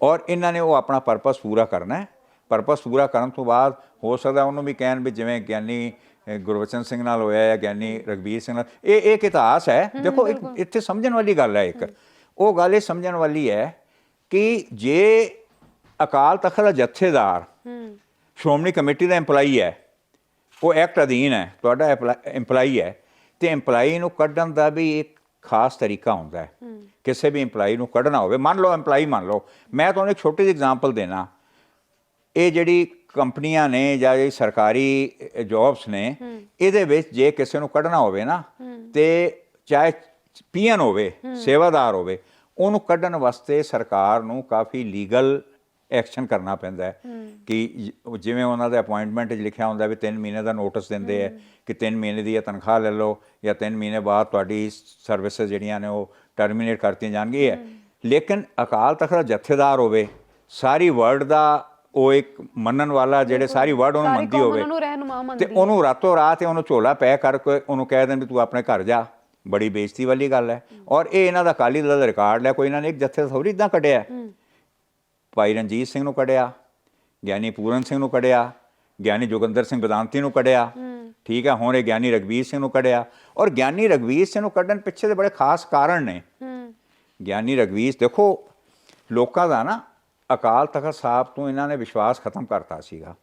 ਔਰ ਇਹਨਾਂ ਨੇ ਉਹ ਆਪਣਾ ਪਰਪਸ ਪੂਰਾ ਕਰਨਾ ਹੈ। ਪਰਪਸ ਪੂਰਾ ਕਰਨ ਤੋਂ ਬਾਅਦ ਹੋ ਸਕਦਾ ਉਹਨੂੰ ਵੀ ਕਹਿਣ ਵੀ ਜਿਵੇਂ ਗਿਆਨੀ ਅ, ਗੁਰਬਚਨ ਸਿੰਘ ਨਾਲ ਹੋਇਆ ਜਾਂ ਗਿਆਨੀ ਰਗਵੀਰ ਸਿੰਘ ਨਾਲ। ਇਹ ਇੱਕ ਇਤਿਹਾਸ ਹੈ। ਦੇਖੋ ਇੱਕ ਇੱਥੇ ਸਮਝਣ ਵਾਲੀ ਗੱਲ ਹੈ ਇੱਕ। ਉਹ ਗੱਲ ਇਹ ਸਮਝਣ ਵਾਲੀ ਹੈ ਕਿ ਜੇ ਅਕਾਲ ਤਖਤ ਦਾ ਜਥੇਦਾਰ ਹੂੰ ਸ਼੍ਰੋਮਣੀ ਕਮੇਟੀ ਦਾ EMPLOYE ਹੈ ਉਹ ਐਕਟ ਅਧੀਨ ਹੈ ਤੁਹਾਡਾ EMPLOYE ਹੈ ਤੇ EMPLOYE ਨੂੰ ਕੱਢਣ ਦਾ ਵੀ ਇੱਕ ਖਾਸ ਤਰੀਕਾ ਹੁੰਦਾ ਹੈ ਕਿਸੇ ਵੀ EMPLOYE ਨੂੰ ਕੱਢਣਾ ਹੋਵੇ ਮੰਨ ਲਓ EMPLOYE ਮੰਨ ਲਓ ਮੈਂ ਤੁਹਾਨੂੰ ਇੱਕ ਛੋਟੀ ਜਿਹੀ ਐਗਜ਼ਾਮਪਲ ਦੇਣਾ। ਇਹ ਜਿਹੜੀ ਕੰਪਨੀਆਂ ਨੇ ਜਾਂ ਜਿਹੜੀ ਸਰਕਾਰੀ ਜੌਬਸ ਨੇ ਇਹਦੇ ਵਿੱਚ ਜੇ ਕਿਸੇ ਨੂੰ ਕੱਢਣਾ ਹੋਵੇ ਨਾ ਤੇ ਚਾਹੇ ਪੀਐਨ ਹੋਵੇ ਸੇਵਾਦਾਰ ਹੋਵੇ ਉਹਨੂੰ ਕੱਢਣ ਵਾਸਤੇ ਸਰਕਾਰ ਨੂੰ ਕਾਫੀ ਲੀਗਲ ਐਕਸ਼ਨ ਕਰਨਾ ਪੈਂਦਾ ਹੈ। ਕਿ ਜਿਵੇਂ ਉਹਨਾਂ ਦੇ ਅਪਾਇੰਟਮੈਂਟ 'ਚ ਲਿਖਿਆ ਹੁੰਦਾ ਵੀ 3 ਮਹੀਨੇ ਦਾ ਨੋਟਿਸ ਦਿੰਦੇ ਆ ਕਿ 3 ਮਹੀਨੇ ਦੀ ਇਹ ਤਨਖਾਹ ਲੈ ਲਓ ਜਾਂ 3 ਮਹੀਨੇ ਬਾਅਦ ਤੁਹਾਡੀ ਸਰਵਿਸਿਜ਼ ਜਿਹੜੀਆਂ ਨੇ ਉਹ ਟਰਮੀਨੇਟ ਕਰਤੀਆਂ ਜਾਣਗੀਆਂ। ਲੇਕਿਨ ਅਕਾਲ ਤਖਤ ਦਾ ਜਥੇਦਾਰ ਹੋਵੇ ਸਾਰੀ ਵਰਡ ਦਾ ਉਹ ਇੱਕ ਮੰਨਣ ਵਾਲਾ ਜਿਹੜੇ ਸਾਰੀ ਵਰਡ ਉਹਨੂੰ ਮੰਨਦੀ ਹੋਵੇ ਤੇ ਉਹਨੂੰ ਰਾਤੋਂ ਰਾਤ ਉਹਨੂੰ ਝੋਲਾ ਪੈ ਕਰਕੇ ਉਹਨੂੰ ਕਹਿ ਦੇਣ ਵੀ ਤੂੰ ਆਪਣੇ ਘਰ ਜਾ ਬੜੀ ਬੇਇੱਜ਼ਤੀ ਵਾਲੀ ਗੱਲ ਹੈ। ਔਰ ਇਹ ਇਹਨਾਂ ਦਾ ਅਕਾਲੀ ਦਲ ਦਾ ਰਿਕਾਰਡ ਹੈ ਕੋਈ ਇਹਨਾਂ ਨੇ ਇੱਕ ਜਥੇ ਥੋੜੀ ਇਦਾਂ ਕੱਢਿਆ। ਭਾਈ ਰਣਜੀਤ ਸਿੰਘ ਨੂੰ ਕੱਢਿਆ ਗਿਆਨੀ ਪੂਰਨ ਸਿੰਘ ਨੂੰ ਕੱਢਿਆ ਗਿਆਨੀ ਜੋਗਿੰਦਰ ਸਿੰਘ ਬਦਾਂਤੀ ਨੂੰ ਕੱਢਿਆ ਠੀਕ ਹੈ ਹੁਣ ਇਹ ਗਿਆਨੀ ਰਗਵੀਰ ਸਿੰਘ ਨੂੰ ਕੱਢਿਆ ਔਰ ਗਿਆਨੀ ਰਗਵੀਰ ਸਿੰਘ ਨੂੰ ਕੱਢਣ ਪਿੱਛੇ ਦੇ ਬੜੇ ਖਾਸ ਕਾਰਨ ਨੇ। ਗਿਆਨੀ ਰਗਵੀਰ ਦੇਖੋ ਲੋਕਾਂ ਦਾ ਨਾ ਅਕਾਲ ਤਖਤ ਸਾਹਿਬ ਤੋਂ ਇਹਨਾਂ ਨੇ ਵਿਸ਼ਵਾਸ ਖਤਮ ਕਰਤਾ ਸੀਗਾ।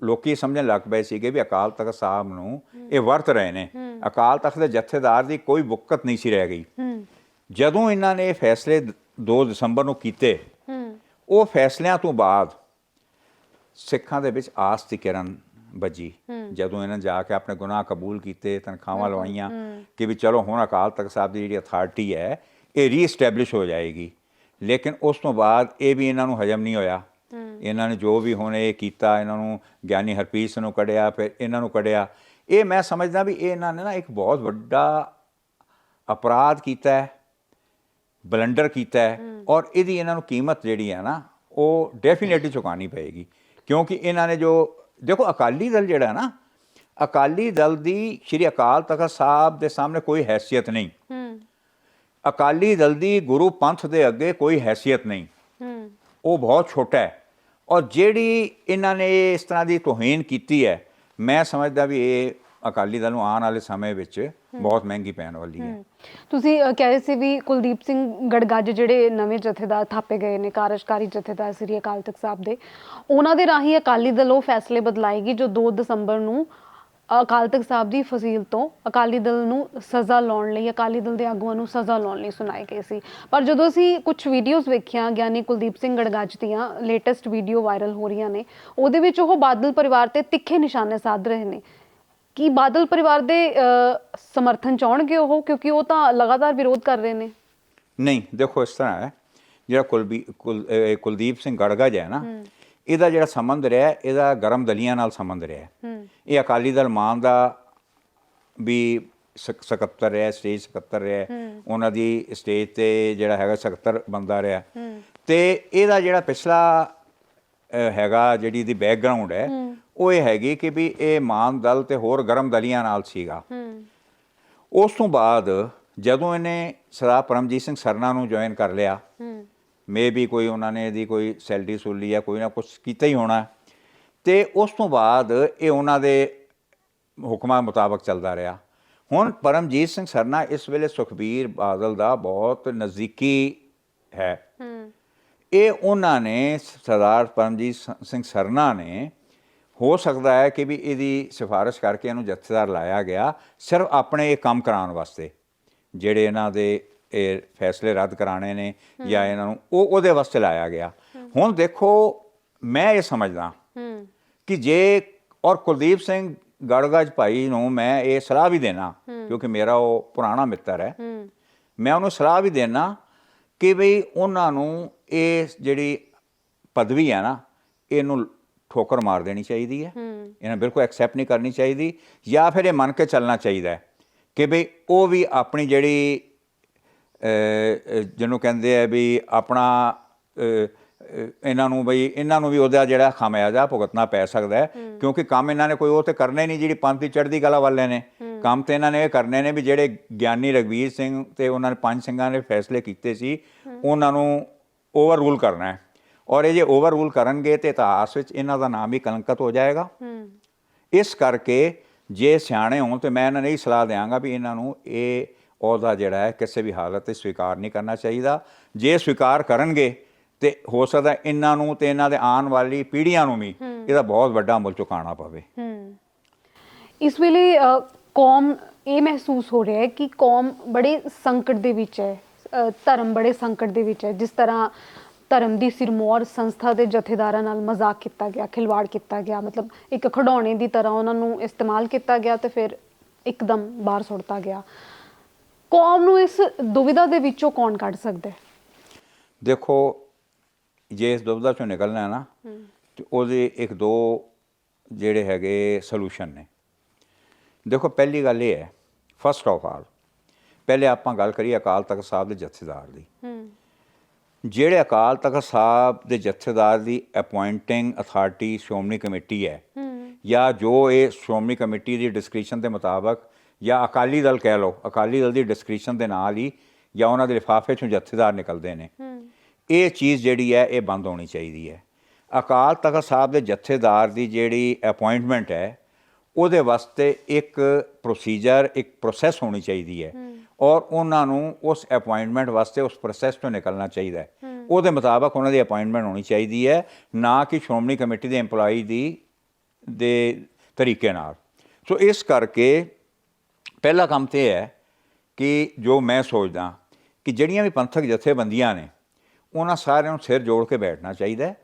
ਲੋਕੀ ਸਮਝਣ ਲੱਗ ਪਏ ਸੀਗੇ ਵੀ ਅਕਾਲ ਤਖਤ ਸਾਹਿਬ ਨੂੰ ਇਹ ਵਰਤ ਰਹੇ ਨੇ। ਅਕਾਲ ਤਖਤ ਦੇ ਜਥੇਦਾਰ ਦੀ ਕੋਈ ਬੁੱਕਤ ਨਹੀਂ ਸੀ ਰਹਿ ਗਈ। ਜਦੋਂ ਇਹਨਾਂ ਨੇ ਇਹ ਫੈਸਲੇ 2 ਦਸੰਬਰ ਨੂੰ ਕੀਤੇ ਉਹ ਫੈਸਲਿਆਂ ਤੋਂ ਬਾਅਦ ਸਿੱਖਾਂ ਦੇ ਵਿੱਚ ਆਸ ਦੀ ਕਿਰਨ ਵੱਜੀ। ਜਦੋਂ ਇਹਨਾਂ ਜਾ ਕੇ ਆਪਣੇ ਗੁਨਾਹ ਕਬੂਲ ਕੀਤੇ ਤਨਖਾਹਾਂ ਲਵਾਈਆਂ ਕਿ ਵੀ ਚਲੋ ਹੁਣ ਅਕਾਲ ਤਖਤ ਸਾਹਿਬ ਦੀ ਜਿਹੜੀ ਅਥਾਰਟੀ ਹੈ ਇਹ ਰੀਸਟੈਬਲਿਸ਼ ਹੋ ਜਾਏਗੀ। ਲੇਕਿਨ ਉਸ ਤੋਂ ਬਾਅਦ ਇਹ ਵੀ ਇਹਨਾਂ ਨੂੰ ਹਜਮ ਨਹੀਂ ਹੋਇਆ। ਇਹਨਾਂ ਨੇ ਜੋ ਵੀ ਹੁਣ ਇਹ ਕੀਤਾ ਇਹਨਾਂ ਨੂੰ ਗਿਆਨੀ ਹਰਪ੍ਰੀਤ ਸਿੰਘ ਨੂੰ ਕੱਢਿਆ ਫਿਰ ਇਹਨਾਂ ਨੂੰ ਕੱਢਿਆ। ਇਹ ਮੈਂ ਸਮਝਦਾ ਵੀ ਇਹ ਇਹਨਾਂ ਨੇ ਨਾ ਇੱਕ ਬਹੁਤ ਵੱਡਾ ਅਪਰਾਧ ਕੀਤਾ ਹੈ। ਬਲੰਡਰ ਕੀਤਾ ਹੈ ਔਰ ਇਹਦੀ ਇਹਨਾਂ ਨੂੰ ਕੀਮਤ ਜਿਹੜੀ ਹੈ ਨਾ ਉਹ ਡੈਫੀਨੇਟਲੀ ਚੁਕਾਣੀ ਪਏਗੀ। ਕਿਉਂਕਿ ਇਹਨਾਂ ਨੇ ਜੋ ਦੇਖੋ ਅਕਾਲੀ ਦਲ ਜਿਹੜਾ ਨਾ ਅਕਾਲੀ ਦਲ ਦੀ ਸ਼੍ਰੀ ਅਕਾਲ ਤਖਤ ਸਾਹਿਬ ਦੇ ਸਾਹਮਣੇ ਕੋਈ ਹੈਸੀਅਤ ਨਹੀਂ। ਹੂੰ। ਅਕਾਲੀ ਦਲ ਦੀ ਗੁਰੂ ਪੰਥ ਦੇ ਅੱਗੇ ਕੋਈ ਹੈਸੀਅਤ ਨਹੀਂ। ਹੂੰ। ਉਹ ਬਹੁਤ ਛੋਟਾ ਹੈ। ਔਰ ਜਿਹੜੀ ਇਹਨਾਂ ਨੇ ਇਸ ਤਰ੍ਹਾਂ ਦੀ ਤੋਹੀਨ ਕੀਤੀ ਹੈ ਮੈਂ ਸਮਝਦਾ ਵੀ ਇਹ ਅਕਾਲੀ ਦਲ ਨੂੰ ਆਉਣ ਵਾਲੇ ਸਮੇਂ ਵਿੱਚ ਬਹੁਤ ਮਹਿੰਗੀ ਪੈਣ ਵਾਲੀ ਹੈ। ਤੁਸੀਂ ਕਹਿ ਰਹੇ ਸੀ ਵੀ ਕੁਲਦੀਪ ਸਿੰਘ ਗੜਗੱਜ ਜਿਹੜੇ ਨਵੇਂ ਜਥੇਦਾਰ ਥਾਪੇ ਗਏ ਨੇ ਕਾਰਜਕਾਰੀ ਜਥੇਦਾਰ ਸ੍ਰੀ ਅਕਾਲ ਤਖਤ ਸਾਹਿਬ ਦੇ ਉਹਨਾਂ ਦੇ ਰਾਹੀਂ ਅਕਾਲੀ ਦਲ ਉਹ ਫੈਸਲੇ ਬਦਲਾਏਗੀ ਜੋ 2 ਦਸੰਬਰ ਨੂੰ ਅਕਾਲ ਤਖਤ ਸਾਹਿਬ ਦੀ ਫਸੀਲ ਤੋਂ ਅਕਾਲੀ ਦਲ ਨੂੰ ਸਜ਼ਾ ਲਾਉਣ ਲਈ ਅਕਾਲੀ ਦਲ ਦੇ ਆਗੂਆਂ ਨੂੰ ਸਜ਼ਾ ਲਾਉਣ ਲਈ ਸੁਣਾਏ ਗਏ ਸੀ। ਪਰ ਜਦੋਂ ਅਸੀਂ ਕੁਝ ਵੀਡੀਓਜ਼ ਵੇਖੀਆਂ ਗਿਆਨੀ ਕੁਲਦੀਪ ਸਿੰਘ ਗੜਗੱਜ ਦੀਆਂ ਲੇਟੈਸਟ ਵੀਡੀਓ ਵਾਇਰਲ ਹੋ ਰਹੀਆਂ ਨੇ ਉਹਦੇ ਵਿੱਚ ਉਹ ਬਾਦਲ ਪਰਿਵਾਰ ਤੇ ਤਿੱਖੇ ਨਿਸ਼ਾਨੇ ਸਾਧ ਰਹੇ ਨੇ। ਕੀ ਬਾਦਲ ਪਰਿਵਾਰ ਦੇ ਸਮਰਥਨ ਚਾਹਣਗੇ ਉਹ? ਕਿਉਂਕਿ ਉਹ ਤਾਂ ਲਗਾਤਾਰ ਵਿਰੋਧ ਕਰ ਰਹੇ ਨੇ। ਨਹੀਂ ਦੇਖੋ ਇਸ ਤਰ੍ਹਾਂ ਹੈ। ਜਿਹੜਾ ਕੁਲਬੀ ਕੁਲਦੀਪ ਸਿੰਘ ਗੜਗੜ ਹੈ ਨਾ ਇਹਦਾ ਜਿਹੜਾ ਸੰਬੰਧ ਰਿਹਾ ਇਹਦਾ ਗਰਮ ਦਲੀਆਂ ਨਾਲ ਸੰਬੰਧ ਰਿਹਾ। ਇਹ ਅਕਾਲੀ ਦਲ ਮਾਨ ਦਾ ਵੀ ਸਕ- ਸਕੱਤਰ ਰਿਹਾ ਸਟੇਜ ਸਕੱਤਰ ਰਿਹਾ। ਉਹਨਾਂ ਦੀ ਸਟੇਜ ਤੇ ਜਿਹੜਾ ਹੈਗਾ ਸਕੱਤਰ ਬੰਦਾ ਰਿਹਾ। ਤੇ ਇਹਦਾ ਜਿਹੜਾ ਪਿਛਲਾ ਹੈਗਾ ਜਿਹੜੀ ਦੀ ਬੈਕਗ੍ਰਾਉਂਡ ਹੈ ਉਹ ਇਹ ਹੈਗੀ ਕਿ ਵੀ ਇਹ ਮਾਨ ਦਲ ਤੇ ਹੋਰ ਗਰਮ ਦਲੀਆਂ ਨਾਲ ਸੀਗਾ। ਉਸ ਤੋਂ ਬਾਅਦ ਜਦੋਂ ਇਹਨੇ ਸਰਦਾਰ ਪਰਮਜੀਤ ਸਿੰਘ ਸਰਨਾ ਨੂੰ ਜੁਆਇਨ ਕਰ ਲਿਆ ਮੇ ਵੀ ਕੋਈ ਉਹਨਾਂ ਨੇ ਇਹਦੀ ਕੋਈ ਸੈਲਰੀ ਸੁਲੀ ਜਾਂ ਕੋਈ ਨਾ ਕੁਝ ਕੀਤਾ ਹੀ ਹੋਣਾ ਤੇ ਉਸ ਤੋਂ ਬਾਅਦ ਇਹ ਉਹਨਾਂ ਦੇ ਹੁਕਮਾਂ ਮੁਤਾਬਕ ਚੱਲਦਾ ਰਿਹਾ। ਹੁਣ ਪਰਮਜੀਤ ਸਿੰਘ ਸਰਨਾ ਇਸ ਵੇਲੇ ਸੁਖਬੀਰ ਬਾਦਲ ਦਾ ਬਹੁਤ ਨਜ਼ਦੀਕੀ ਹੈ। ਇਹ ਉਹਨਾਂ ਨੇ ਸਰਦਾਰ ਪਰਮਜੀਤ ਸਿੰਘ ਸਰਨਾ ਨੇ ਹੋ ਸਕਦਾ ਹੈ ਕਿ ਵੀ ਇਹਦੀ ਸਿਫਾਰਿਸ਼ ਕਰਕੇ ਇਹਨੂੰ ਜਥੇਦਾਰ ਲਾਇਆ ਗਿਆ ਸਿਰਫ ਆਪਣੇ ਇਹ ਕੰਮ ਕਰਾਉਣ ਵਾਸਤੇ ਜਿਹੜੇ ਇਹਨਾਂ ਦੇ ਇਹ ਫੈਸਲੇ ਰੱਦ ਕਰਾਣੇ ਨੇ ਜਾਂ ਇਹਨਾਂ ਨੂੰ ਉਹ ਉਹਦੇ ਵਾਸਤੇ ਲਾਇਆ ਗਿਆ। ਹੁਣ ਦੇਖੋ ਮੈਂ ਇਹ ਸਮਝਦਾ ਕਿ ਜੇ ਔਰ ਕੁਲਦੀਪ ਸਿੰਘ ਗੜਗੜ ਭਾਈ ਨੂੰ ਮੈਂ ਇਹ ਸਲਾਹ ਵੀ ਦੇਣਾ ਕਿਉਂਕਿ ਮੇਰਾ ਉਹ ਪੁਰਾਣਾ ਮਿੱਤਰ ਹੈ। ਮੈਂ ਉਹਨੂੰ ਸਲਾਹ ਵੀ ਦੇਣਾ ਕਿ ਬਈ ਉਹਨਾਂ ਨੂੰ ਇਹ ਜਿਹੜੀ ਪਦਵੀ ਹੈ ਨਾ ਇਹਨੂੰ ਠੋਕਰ ਮਾਰ ਦੇਣੀ ਚਾਹੀਦੀ ਹੈ। ਇਹਨਾਂ ਬਿਲਕੁਲ ਐਕਸੈਪਟ ਨਹੀਂ ਕਰਨੀ ਚਾਹੀਦੀ ਜਾਂ ਫਿਰ ਇਹ ਮੰਨ ਕੇ ਚੱਲਣਾ ਚਾਹੀਦਾ ਹੈ ਕਿ ਬਈ ਉਹ ਵੀ ਆਪਣੀ ਜਿਹੜੀ ਜਿਹਨੂੰ ਕਹਿੰਦੇ ਆ ਵੀ ਆਪਣਾ ਇਹਨਾਂ ਨੂੰ ਬਈ ਇਹਨਾਂ ਨੂੰ ਵੀ ਉਹਦਾ ਜਿਹੜਾ ਖਾਮਿਆਜ਼ਾ ਭੁਗਤਣਾ ਪੈ ਸਕਦਾ ਹੈ। ਕਿਉਂਕਿ ਕੰਮ ਇਹਨਾਂ ਨੇ ਕੋਈ ਉਹ ਤੇ ਕਰਨਾ ਨਹੀਂ ਜਿਹੜੀ ਪੰਥ ਦੀ ਚੜ੍ਹਦੀ ਕਲਾ ਵਾਲੇ ਨੇ। ਕੰਮ ਤੇ ਇਹਨਾਂ ਨੇ ਇਹ ਕਰਨੇ ਨੇ ਵੀ ਜਿਹੜੇ ਗਿਆਨੀ ਰਗਵੀਰ ਸਿੰਘ ਤੇ ਉਹਨਾਂ ਨੇ ਪੰਜ ਸਿੰਘਾਂ ਨੇ ਫੈਸਲੇ ਕੀਤੇ ਸੀ। ਉਹਨਾਂ ਨੂੰ ਓਵਰ ਰੂਲ ਕਰਨਾ ਹੈ। ਔਰ ਇਹ ਜੇ ਓਵਰ ਰੂਲ ਕਰਨਗੇ ਤੇ ਇਤਿਹਾਸ ਵਿੱਚ ਇਹਨਾਂ ਦਾ ਨਾਮ ਵੀ ਕਲੰਕਿਤ ਹੋ ਜਾਏਗਾ। ਇਸ ਕਰਕੇ ਜੇ ਸਿਆਣੇ ਹੋਣ ਤੇ ਮੈਂ ਇਹਨਾਂ ਨੂੰ ਇਹ ਸਲਾਹ ਦਿਆਂਗਾ ਵੀ ਇਹਨਾਂ ਨੂੰ ਇਹ ਅਹੁਦਾ ਜਿਹੜਾ ਹੈ ਕਿਸੇ ਵੀ ਹਾਲਤ 'ਤੇ ਸਵੀਕਾਰ ਨਹੀਂ ਕਰਨਾ ਚਾਹੀਦਾ। ਜੇ ਸਵੀਕਾਰ ਕਰਨਗੇ ਤੇ ਹੋ ਸਕਦਾ ਇਹਨਾਂ ਨੂੰ ਤੇ ਇਹਨਾਂ ਦੇ ਆਉਣ ਵਾਲੀ ਪੀੜ੍ਹੀਆਂ ਨੂੰ ਵੀ ਇਹਦਾ ਬਹੁਤ ਵੱਡਾ ਮੁੱਲ ਚੁਕਾਉਣਾ ਪਵੇ। ਇਸ ਵੇਲੇ ਕੌਮ ਇਹ ਮਹਿਸੂਸ ਹੋ ਰਿਹਾ ਹੈ ਕਿ ਕੌਮ ਬੜੇ ਸੰਕਟ ਦੇ ਵਿੱਚ ਹੈ। ਅ, ਧਰਮ ਬੜੇ ਸੰਕਟ ਦੇ ਵਿੱਚ ਹੈ। ਜਿਸ ਤਰ੍ਹਾਂ ਧਰਮ ਦੀ ਸਿਰਮੌਰ ਸੰਸਥਾ ਦੇ ਜਥੇਦਾਰਾਂ ਨਾਲ ਮਜ਼ਾਕ ਕੀਤਾ ਗਿਆ ਖਿਲਵਾੜ ਕੀਤਾ ਗਿਆ ਮਤਲਬ ਇੱਕ ਖਿਡੌਣੇ ਦੀ ਤਰ੍ਹਾਂ ਉਹਨਾਂ ਨੂੰ ਇਸਤੇਮਾਲ ਕੀਤਾ ਗਿਆ ਤੇ ਫਿਰ ਇੱਕਦਮ ਬਾਹਰ ਸੁੱਟਤਾ ਗਿਆ। ਕੌਮ ਨੂੰ ਇਸ ਦੁਵਿਧਾ ਦੇ ਵਿੱਚੋਂ ਕੌਣ ਕੱਢ ਸਕਦਾ ਹੈ? ਦੇਖੋ ਜੇ ਇਸ ਦੁਬਦਾ ਚੋਂ ਨਿਕਲਣਾ ਹੈ ਨਾ ਤੇ ਉਹਦੇ ਇੱਕ ਦੋ ਜਿਹੜੇ ਹੈਗੇ ਸੋਲੂਸ਼ਨ ਨੇ। ਦੇਖੋ ਪਹਿਲੀ ਗੱਲ ਇਹ ਹੈ ਫਸਟ ਆਫ ਆਲ ਪਹਿਲੇ ਆਪਾਂ ਗੱਲ ਕਰੀਏ ਅਕਾਲ ਤਖਤ ਸਾਹਿਬ ਦੇ ਜਥੇਦਾਰ ਦੀ। ਜਿਹੜੇ ਅਕਾਲ ਤਖਤ ਸਾਹਿਬ ਦੇ ਜਥੇਦਾਰ ਦੀ ਅਪਾਇੰਟਿੰਗ ਅਥਾਰਟੀ ਸ਼੍ਰੋਮਣੀ ਕਮੇਟੀ ਹੈ ਜਾਂ ਜੋ ਇਹ ਸ਼੍ਰੋਮਣੀ ਕਮੇਟੀ ਦੀ ਡਿਸਕ੍ਰਿਪਸ਼ਨ ਦੇ ਮੁਤਾਬਕ ਜਾਂ ਅਕਾਲੀ ਦਲ ਕਹਿ ਲਓ ਅਕਾਲੀ ਦਲ ਦੀ ਡਿਸਕ੍ਰਿਪਸ਼ਨ ਦੇ ਨਾਲ ਹੀ ਜਾਂ ਉਹਨਾਂ ਦੇ ਲਿਫਾਫੇ ਚੋਂ ਜਥੇਦਾਰ ਨਿਕਲਦੇ ਨੇ। ਇਹ ਚੀਜ਼ ਜਿਹੜੀ ਹੈ ਇਹ ਬੰਦ ਹੋਣੀ ਚਾਹੀਦੀ ਹੈ। ਅਕਾਲ ਤਖਤ ਸਾਹਿਬ ਦੇ ਜਥੇਦਾਰ ਦੀ ਜਿਹੜੀ ਅਪਾਇੰਟਮੈਂਟ ਹੈ ਉਹਦੇ ਵਾਸਤੇ ਇੱਕ ਪ੍ਰੋਸੀਜਰ ਇੱਕ ਪ੍ਰੋਸੈਸ ਹੋਣੀ ਚਾਹੀਦੀ ਹੈ। ਔਰ ਉਹਨਾਂ ਨੂੰ ਉਸ ਅਪਾਇੰਟਮੈਂਟ ਵਾਸਤੇ ਉਸ ਪ੍ਰੋਸੈਸ ਤੋਂ ਨਿਕਲਣਾ ਚਾਹੀਦਾ ਹੈ। ਉਹਦੇ ਮੁਤਾਬਕ ਉਹਨਾਂ ਦੀ ਅਪਾਇੰਟਮੈਂਟ ਹੋਣੀ ਚਾਹੀਦੀ ਹੈ, ਨਾ ਕਿ ਸ਼੍ਰੋਮਣੀ ਕਮੇਟੀ ਦੇ EMPLOYEE ਦੀ, ਦੇ ਤਰੀਕੇ ਨਾਲ। ਸੋ ਇਸ ਕਰਕੇ ਪਹਿਲਾ ਕੰਮ ਤੇ ਇਹ ਹੈ ਕਿ ਜੋ ਮੈਂ ਸੋਚਦਾ ਕਿ ਜਿਹੜੀਆਂ ਵੀ ਪੰਥਕ ਜਥੇਬੰਦੀਆਂ ਨੇ, ਉਹਨਾਂ ਸਾਰਿਆਂ ਨੂੰ ਸਿਰ ਜੋੜ ਕੇ ਬੈਠਣਾ ਚਾਹੀਦਾ ਹੈ,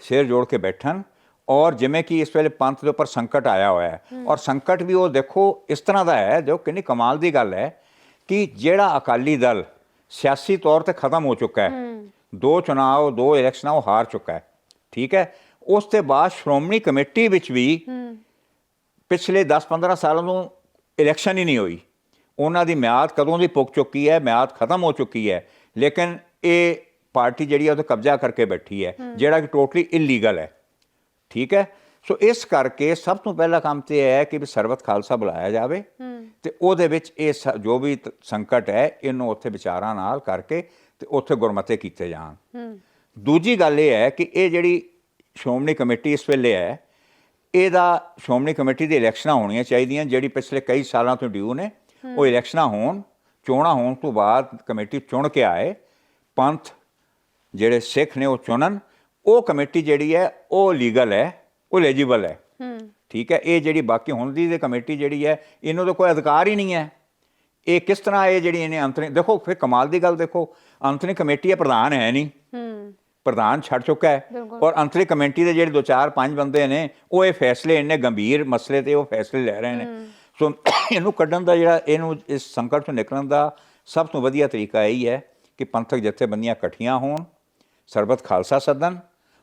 ਸਿਰ ਜੋੜ ਕੇ ਬੈਠਣ। ਔਰ ਜਿਵੇਂ ਕਿ ਇਸ ਵੇਲੇ ਪੰਥ ਦੇ ਉੱਪਰ ਸੰਕਟ ਆਇਆ ਹੋਇਆ ਹੈ, ਔਰ ਸੰਕਟ ਵੀ ਉਹ ਦੇਖੋ ਇਸ ਤਰ੍ਹਾਂ ਦਾ ਹੈ ਜੋ ਕਿੰਨੀ ਕਮਾਲ ਦੀ ਗੱਲ ਹੈ ਕਿ ਜਿਹੜਾ ਅਕਾਲੀ ਦਲ ਸਿਆਸੀ ਤੌਰ ਤੇ ਖਤਮ ਹੋ ਚੁੱਕਾ ਹੈ ਦੋ ਚੁਣਾਵ ਦੋ ਇਲੈਕਸ਼ਨਾਂ ਉਹ ਹਾਰ ਚੁੱਕਾ ਹੈ। ਠੀਕ ਹੈ? ਉਸ ਤੋਂ ਬਾਅਦ ਸ਼੍ਰੋਮਣੀ ਕਮੇਟੀ ਵਿੱਚ ਵੀ ਪਿਛਲੇ 10-15 ਸਾਲਾਂ ਤੋਂ ਇਲੈਕਸ਼ਨ ਹੀ ਨਹੀਂ ਹੋਈ। ਉਹਨਾਂ ਦੀ ਮਿਆਦ ਕਦੋਂ ਦੀ ਪੁੱਗ ਚੁੱਕੀ ਹੈ? ਮਿਆਦ ਖਤਮ ਹੋ ਚੁੱਕੀ ਹੈ। ਲੇਕਿਨ ਇਹ ਪਾਰਟੀ ਜਿਹੜੀ ਹੈ ਉਹ ਤੇ ਕਬਜ਼ਾ ਕਰਕੇ ਬੈਠੀ ਹੈ ਜਿਹੜਾ ਕਿ ਟੋਟਲੀ ਇਲੀਗਲ ਹੈ। ਠੀਕ ਹੈ? ਸੋ ਇਸ ਕਰਕੇ ਸਭ ਤੋਂ ਪਹਿਲਾ ਕੰਮ ਤੇ ਇਹ ਹੈ ਕਿ ਵੀ ਸਰਬਤ ਖਾਲਸਾ ਬੁਲਾਇਆ ਜਾਵੇ। ਤੇ ਉਹਦੇ ਵਿੱਚ ਇਹ ਜੋ ਵੀ ਸੰਕਟ ਹੈ ਇਹਨੂੰ ਉੱਥੇ ਵਿਚਾਰਾਂ ਨਾਲ ਕਰਕੇ ਤੇ ਉੱਥੇ ਗੁਰਮਤੇ ਕੀਤੇ ਜਾਣ। ਦੂਜੀ ਗੱਲ ਇਹ ਹੈ ਕਿ ਇਹ ਜਿਹੜੀ ਸ਼੍ਰੋਮਣੀ ਕਮੇਟੀ ਇਸ ਵੇਲੇ ਹੈ ਇਹਦਾ ਸ਼੍ਰੋਮਣੀ ਕਮੇਟੀ ਦੀ ਇਲੈਕਸ਼ਨਾਂ ਹੋਣੀਆਂ ਚਾਹੀਦੀਆਂ ਜਿਹੜੀ ਪਿਛਲੇ ਕਈ ਸਾਲਾਂ ਤੋਂ ਡਿਊ ਨੇ। ਉਹ ਇਲੈਕਸ਼ਨਾਂ ਹੋਣ ਚੋਣਾਂ ਹੋਣ ਤੋਂ ਬਾਅਦ ਕਮੇਟੀ ਚੁਣ ਕੇ ਆਏ ਪੰਥ ਜਿਹੜੇ ਸਿੱਖ ਨੇ ਉਹ ਚੁਣਨ ਉਹ ਕਮੇਟੀ ਜਿਹੜੀ ਹੈ ਉਹ ਲੀਗਲ ਹੈ ਉਹ ਐਲੀਜੀਬਲ ਹੈ। ਹੂੰ। ਠੀਕ ਹੈ? ਇਹ ਜਿਹੜੀ ਬਾਕੀ ਹੁਣ ਦੀ ਦੇ ਕਮੇਟੀ ਜਿਹੜੀ ਹੈ ਇਹਨੂੰ ਤਾਂ ਕੋਈ ਅਧਿਕਾਰ ਹੀ ਨਹੀਂ ਹੈ। ਇਹ ਕਿਸ ਤਰ੍ਹਾਂ ਇਹ ਜਿਹੜੀ ਇਹਨੇ ਅੰਤਰੀ ਦੇਖੋ ਫਿਰ ਕਮਾਲ ਦੀ ਗੱਲ ਦੇਖੋ ਅੰਤਰੀ ਕਮੇਟੀ ਹੈ ਪ੍ਰਧਾਨ ਹੈ ਨਹੀਂ। ਹੂੰ। ਪ੍ਰਧਾਨ ਛੱਡ ਚੁੱਕਾ ਹੈ। ਔਰ ਅੰਤਰੀ ਕਮੇਟੀ ਦੇ ਜਿਹੜੇ ਦੋ ਚਾਰ ਪੰਜ ਬੰਦੇ ਨੇ ਉਹ ਇਹ ਫੈਸਲੇ ਇੰਨੇ ਗੰਭੀਰ ਮਸਲੇ ਤੇ ਉਹ ਫੈਸਲੇ ਲੈ ਰਹੇ ਨੇ। ਸੋ ਇਹਨੂੰ ਕੱਢਣ ਦਾ ਜਿਹੜਾ ਇਹਨੂੰ ਇਸ ਸੰਕਟ ਤੋਂ ਨਿਕਲਣ ਦਾ ਸਭ ਤੋਂ ਵਧੀਆ ਤਰੀਕਾ ਇਹ ਹੀ ਹੈ ਕਿ ਪੰਥਕ ਜਥੇਬੰਦੀਆਂ ਇਕੱਠੀਆਂ ਹੋਣ ਸਰਬਤ ਖਾਲਸਾ ਸੱਦਨ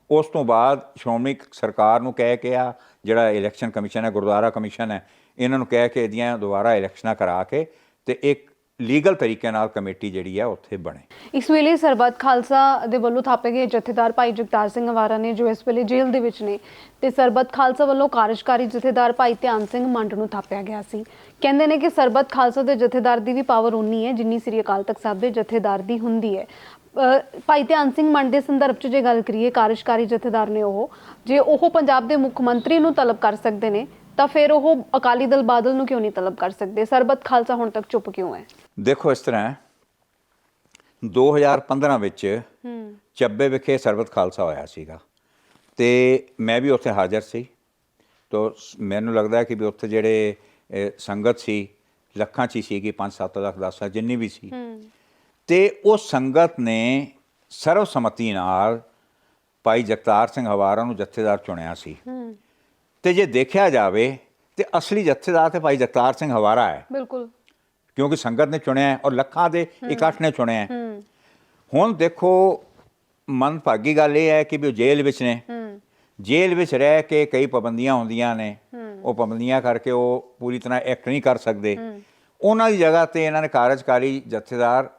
ਉਸ ਤੋਂ ਬਾਅਦ ਸ਼੍ਰੋਮਣੀ ਸਰਕਾਰ ਨੂੰ ਕਹਿ ਕੇ ਆ ਜਿਹੜਾ ਇਲੈਕਸ਼ਨ ਕਮਿਸ਼ਨ ਹੈ, ਗੁਰਦੁਆਰਾ ਕਮਿਸ਼ਨ ਹੈ, ਇਹਨਾਂ ਨੂੰ ਕਹਿ ਕੇ ਇਹਦੀਆਂ ਦੁਬਾਰਾ ਇਲੈਕਸ਼ਨਾਂ ਕਰਾ ਕੇ ਤੇ ਇੱਕ ਲੀਗਲ ਤਰੀਕੇ ਨਾਲ ਕਮੇਟੀ ਜਿਹੜੀ ਹੈ, ਉੱਥੇ ਬਣੇ। ਇਸ ਵੇਲੇ ਸਰਬੱਤ ਖਾਲਸਾ ਦੇ ਵੱਲੋਂ ਥਾਪੇ ਗਏ ਜਥੇਦਾਰ ਭਾਈ ਜਗਤਾਰ ਸਿੰਘ ਹਵਾਰਾ ਨੇ, ਜੋ ਇਸ ਵੇਲੇ ਜੇਲ੍ਹ ਦੇ ਵਿੱਚ ਨੇ। ਤੇ ਸਰਬੱਤ ਖਾਲਸਾ ਵੱਲੋਂ ਕਾਰਜਕਾਰੀ ਜਥੇਦਾਰ ਭਾਈ ਧਿਆਨ ਸਿੰਘ ਮੰਡ ਨੂੰ ਥਾਪਿਆ ਗਿਆ ਸੀ। ਕਹਿੰਦੇ ਨੇ ਕਿ ਸਰਬੱਤ ਖਾਲਸਾ ਦੇ ਜਥੇਦਾਰ ਦੀ ਵੀ ਪਾਵਰ ਉਨੀ ਹੈ, ਜਿੰਨੀ ਸ੍ਰੀ ਅਕਾਲ ਤਖਤ ਸਾਹਿਬ ਦੇ ਜਥੇਦਾਰ ਦੀ ਹੁੰਦੀ ਹੈ। ਭਾਈ ਧਿਆਨ ਸਿੰਘ ਮੰਡ ਦੇ ਸੰਦਰਭ 'ਚ ਜੇ ਗੱਲ ਕਰੀਏ ਕਾਰਜਕਾਰੀ ਜਥੇਦਾਰ ਨੇ ਉਹ ਜੇ ਉਹ ਪੰਜਾਬ ਦੇ ਮੁੱਖ ਮੰਤਰੀ ਨੂੰ ਤਲਬ ਕਰ ਸਕਦੇ ਨੇ ਤਾਂ ਫਿਰ ਉਹ ਅਕਾਲੀ ਦਲ ਬਾਦਲ ਨੂੰ ਕਿਉਂ ਨਹੀਂ ਤਲਬ ਕਰ ਸਕਦੇ? ਸਰਬੱਤ ਖਾਲਸਾ ਹੁਣ ਤੱਕ ਚੁੱਪ ਕਿਉਂ ਹੈ? ਦੇਖੋ ਇਸ ਤਰ੍ਹਾਂ ਹੈ 2015 ਵਿੱਚ ਹੂੰ। ਚੱਬੇ ਵਿਖੇ ਸਰਬਤ ਖਾਲਸਾ ਹੋਇਆ ਸੀਗਾ। ਤੇ ਮੈਂ ਵੀ ਉੱਥੇ ਹਾਜ਼ਰ ਸੀ। ਤੋ ਮੈਨੂੰ ਲੱਗਦਾ ਕਿ ਵੀ ਉੱਥੇ ਜਿਹੜੇ ਸੰਗਤ ਸੀ ਲੱਖਾਂ ਚ ਸੀਗੀ 5-7 ਲੱਖ 10 ਲੱਖ ਜਿੰਨੀ ਵੀ ਸੀ। ਹੂੰ। ਤੇ ਉਹ ਸੰਗਤ ਨੇ ਸਰਵਸੰਮਤੀ ਨਾਲ ਭਾਈ ਜਗਤਾਰ ਸਿੰਘ ਹਵਾਰਾ ਨੂੰ ਜਥੇਦਾਰ ਚੁਣਿਆ ਸੀ। ਤੇ ਜੇ ਦੇਖਿਆ ਜਾਵੇ ਤੇ ਅਸਲੀ ਜਥੇਦਾਰ ਤੇ ਭਾਈ ਜਗਤਾਰ ਸਿੰਘ ਹਵਾਰਾ ਹੈ। ਬਿਲਕੁਲ। ਕਿਉਂਕਿ ਸੰਗਤ ਨੇ ਚੁਣਿਆ ਔਰ ਲੱਖਾਂ ਦੇ ਇਕੱਠ ਨੇ ਚੁਣਿਆ ਹੁਣ ਦੇਖੋ ਮਨਭਾਗੀ ਗੱਲ ਇਹ ਹੈ ਕਿ ਵੀ ਉਹ ਜੇਲ੍ਹ ਵਿੱਚ ਨੇ। ਜੇਲ੍ਹ ਵਿੱਚ ਰਹਿ ਕੇ ਕਈ ਪਾਬੰਦੀਆਂ ਹੁੰਦੀਆਂ ਨੇ। ਉਹ ਪਾਬੰਦੀਆਂ ਕਰਕੇ ਉਹ ਪੂਰੀ ਤਰ੍ਹਾਂ ਐਕਟ ਨਹੀਂ ਕਰ ਸਕਦੇ। ਉਹਨਾਂ ਦੀ ਜਗ੍ਹਾ ਤੇ ਇਹਨਾਂ ਨੇ ਕਾਰਜਕਾਰੀ ਜਥੇਦਾਰ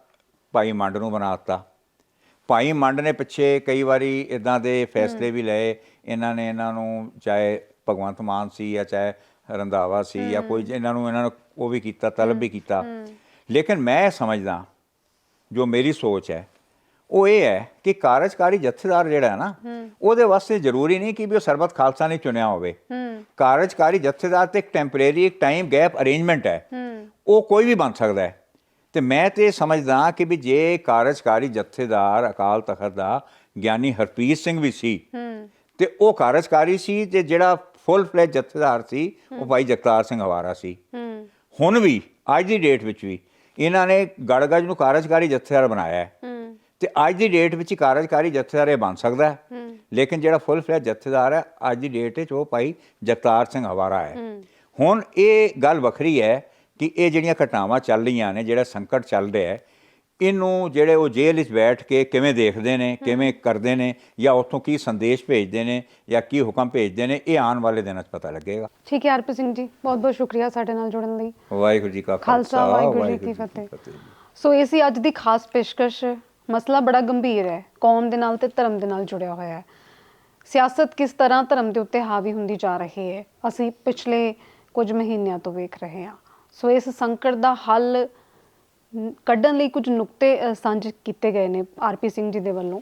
ਭਾਈ ਮੰਡ ਨੂੰ ਬਣਾ ਦਿੱਤਾ। ਭਾਈ ਮੰਡ ਨੇ ਪਿੱਛੇ ਕਈ ਵਾਰੀ ਇਦਾਂ ਦੇ ਫੈਸਲੇ ਵੀ ਲਏ। ਇਹਨਾਂ ਨੇ ਇਹਨਾਂ ਨੂੰ ਚਾਹੇ ਭਗਵੰਤ ਮਾਨ ਸੀ ਜਾਂ ਚਾਹੇ ਰੰਧਾਵਾ ਸੀ ਜਾਂ ਕੋਈ ਇਹਨਾਂ ਨੂੰ ਇਹਨਾਂ ਨੂੰ ਉਹ ਵੀ ਕੀਤਾ ਤਲਬ ਵੀ ਕੀਤਾ। ਲੇਕਿਨ ਮੈਂ ਸਮਝਦਾ ਜੋ ਮੇਰੀ ਸੋਚ ਹੈ ਉਹ ਇਹ ਹੈ ਕਿ ਕਾਰਜਕਾਰੀ ਜਥੇਦਾਰ ਜਿਹੜਾ ਹੈ ਨਾ ਉਹਦੇ ਵਾਸਤੇ ਜ਼ਰੂਰੀ ਨਹੀਂ ਕਿ ਵੀ ਉਹ ਸਰਬਤ ਖਾਲਸਾ ਨੇ ਚੁਣਿਆ ਹੋਵੇ। ਕਾਰਜਕਾਰੀ ਜਥੇਦਾਰ ਤੇ ਇੱਕ ਟੈਂਪਰੇਰੀ ਇੱਕ ਟਾਈਮ ਗੈਪ ਅਰੇਂਜਮੈਂਟ ਹੂੰ। ਉਹ ਕੋਈ ਵੀ ਬਣ ਸਕਦਾ ਹੈ। ਤੇ ਮੈਂ ਤੇ ਇਹ ਸਮਝਦਾ ਕਿ ਵੀ ਜੇ ਕਾਰਜਕਾਰੀ ਜਥੇਦਾਰ ਅਕਾਲ ਤਖਤ ਦਾ ਗਿਆਨੀ ਹਰਪ੍ਰੀਤ ਸਿੰਘ ਵੀ ਸੀ ਤੇ ਉਹ ਕਾਰਜਕਾਰੀ ਸੀ ਤੇ ਜਿਹੜਾ ਫੁੱਲ ਫਲੈਜ ਜਥੇਦਾਰ ਸੀ ਉਹ ਭਾਈ ਜਗਤਾਰ ਸਿੰਘ ਹਵਾਰਾ ਸੀ। ਹੁਣ ਵੀ ਅੱਜ ਦੀ ਡੇਟ ਵਿੱਚ ਵੀ ਇਹਨਾਂ ਨੇ ਗੜਗੜ ਨੂੰ ਕਾਰਜਕਾਰੀ ਜਥੇਦਾਰ ਬਣਾਇਆ ਹੈ। ਤੇ ਅੱਜ ਦੀ ਡੇਟ ਵਿੱਚ ਕਾਰਜਕਾਰੀ ਜਥੇਦਾਰ ਇਹ ਬਣ ਸਕਦਾ ਹੈ। ਲੇਕਿਨ ਜਿਹੜਾ ਫੁੱਲ ਫਲੈਜ ਜਥੇਦਾਰ ਹੈ ਅੱਜ ਦੀ ਡੇਟ ਵਿੱਚ ਉਹ ਭਾਈ ਜਗਤਾਰ ਸਿੰਘ ਹਵਾਰਾ ਹੂੰ। ਹੁਣ ਇਹ ਗੱਲ ਵੱਖਰੀ ਹੈ ਕਿ ਇਹ ਜਿਹੜੀਆਂ ਘਟਨਾਵਾਂ ਚੱਲ ਰਹੀਆਂ ਨੇ ਜਿਹੜਾ ਸੰਕਟ ਚੱਲ ਰਿਹਾ ਹੈ ਇਹਨੂੰ ਜਿਹੜੇ ਉਹ ਜੇਲ੍ਹ ਵਿੱਚ ਬੈਠ ਕੇ ਕਿਵੇਂ ਦੇਖਦੇ ਨੇ ਕਿਵੇਂ ਕਰਦੇ ਨੇ ਜਾਂ ਉੱਥੋਂ ਕੀ ਸੰਦੇਸ਼ ਭੇਜਦੇ ਨੇ ਜਾਂ ਕੀ ਹੁਕਮ ਭੇਜਦੇ ਨੇ ਇਹ ਆਉਣ ਵਾਲੇ ਦਿਨਾਂ 'ਚ ਪਤਾ ਲੱਗੇਗਾ। ਠੀਕ ਹੈ ਹਰਪ੍ਰੀਤ ਸਿੰਘ ਜੀ ਬਹੁਤ ਬਹੁਤ ਸ਼ੁਕਰੀਆ ਸਾਡੇ ਨਾਲ ਜੁੜਨ ਲਈ। ਵਾਹਿਗੁਰੂ ਜੀ ਕਾ ਖਾਲਸਾ ਵਾਹਿਗੁਰੂ ਜੀ ਕੀ ਫਤਿਹ। ਸੋ ਇਹ ਸੀ ਅੱਜ ਦੀ ਖਾਸ ਪੇਸ਼ਕਸ਼। ਮਸਲਾ ਬੜਾ ਗੰਭੀਰ ਹੈ। ਕੌਮ ਦੇ ਨਾਲ ਤੇ ਧਰਮ ਦੇ ਨਾਲ ਜੁੜਿਆ ਹੋਇਆ ਹੈ। ਸਿਆਸਤ ਕਿਸ ਤਰ੍ਹਾਂ ਧਰਮ ਦੇ ਉੱਤੇ ਹਾਵੀ ਹੁੰਦੀ ਜਾ ਰਹੀ ਹੈ ਅਸੀਂ ਪਿਛਲੇ ਕੁਝ ਮਹੀਨਿਆਂ ਤੋਂ ਵੇਖ ਰਹੇ ਹਾਂ। ਸੋ ਇਸ ਸੰਕਟ ਦਾ ਹੱਲ ਕੱਢਣ ਲਈ ਕੁਝ ਨੁਕਤੇ ਸਾਂਝੇ ਕੀਤੇ ਗਏ ਨੇ ਆਰਪੀ ਸਿੰਘ ਜੀ ਦੇ ਵੱਲੋਂ।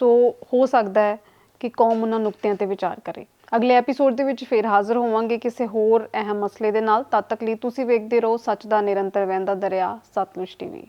ਸੋ ਹੋ ਸਕਦਾ ਹੈ ਕਿ ਕੌਮ ਉਹਨਾਂ ਨੁਕਤਿਆਂ ਤੇ ਵਿਚਾਰ ਕਰੇ। ਅਗਲੇ ਐਪੀਸੋਡ ਦੇ ਵਿੱਚ ਫੇਰ ਹਾਜ਼ਰ ਹੋਵਾਂਗੇ ਕਿਸੇ ਹੋਰ ਅਹਿਮ ਮਸਲੇ ਦੇ ਨਾਲ। ਤਦ ਤੱਕ ਲਈ ਤੁਸੀਂ ਵੇਖਦੇ ਰਹੋ ਸੱਚ ਦਾ ਨਿਰੰਤਰ ਵਹਿੰਦਾ ਦਰਿਆ, ਸਤਲੁਜ ਟੀਵੀ।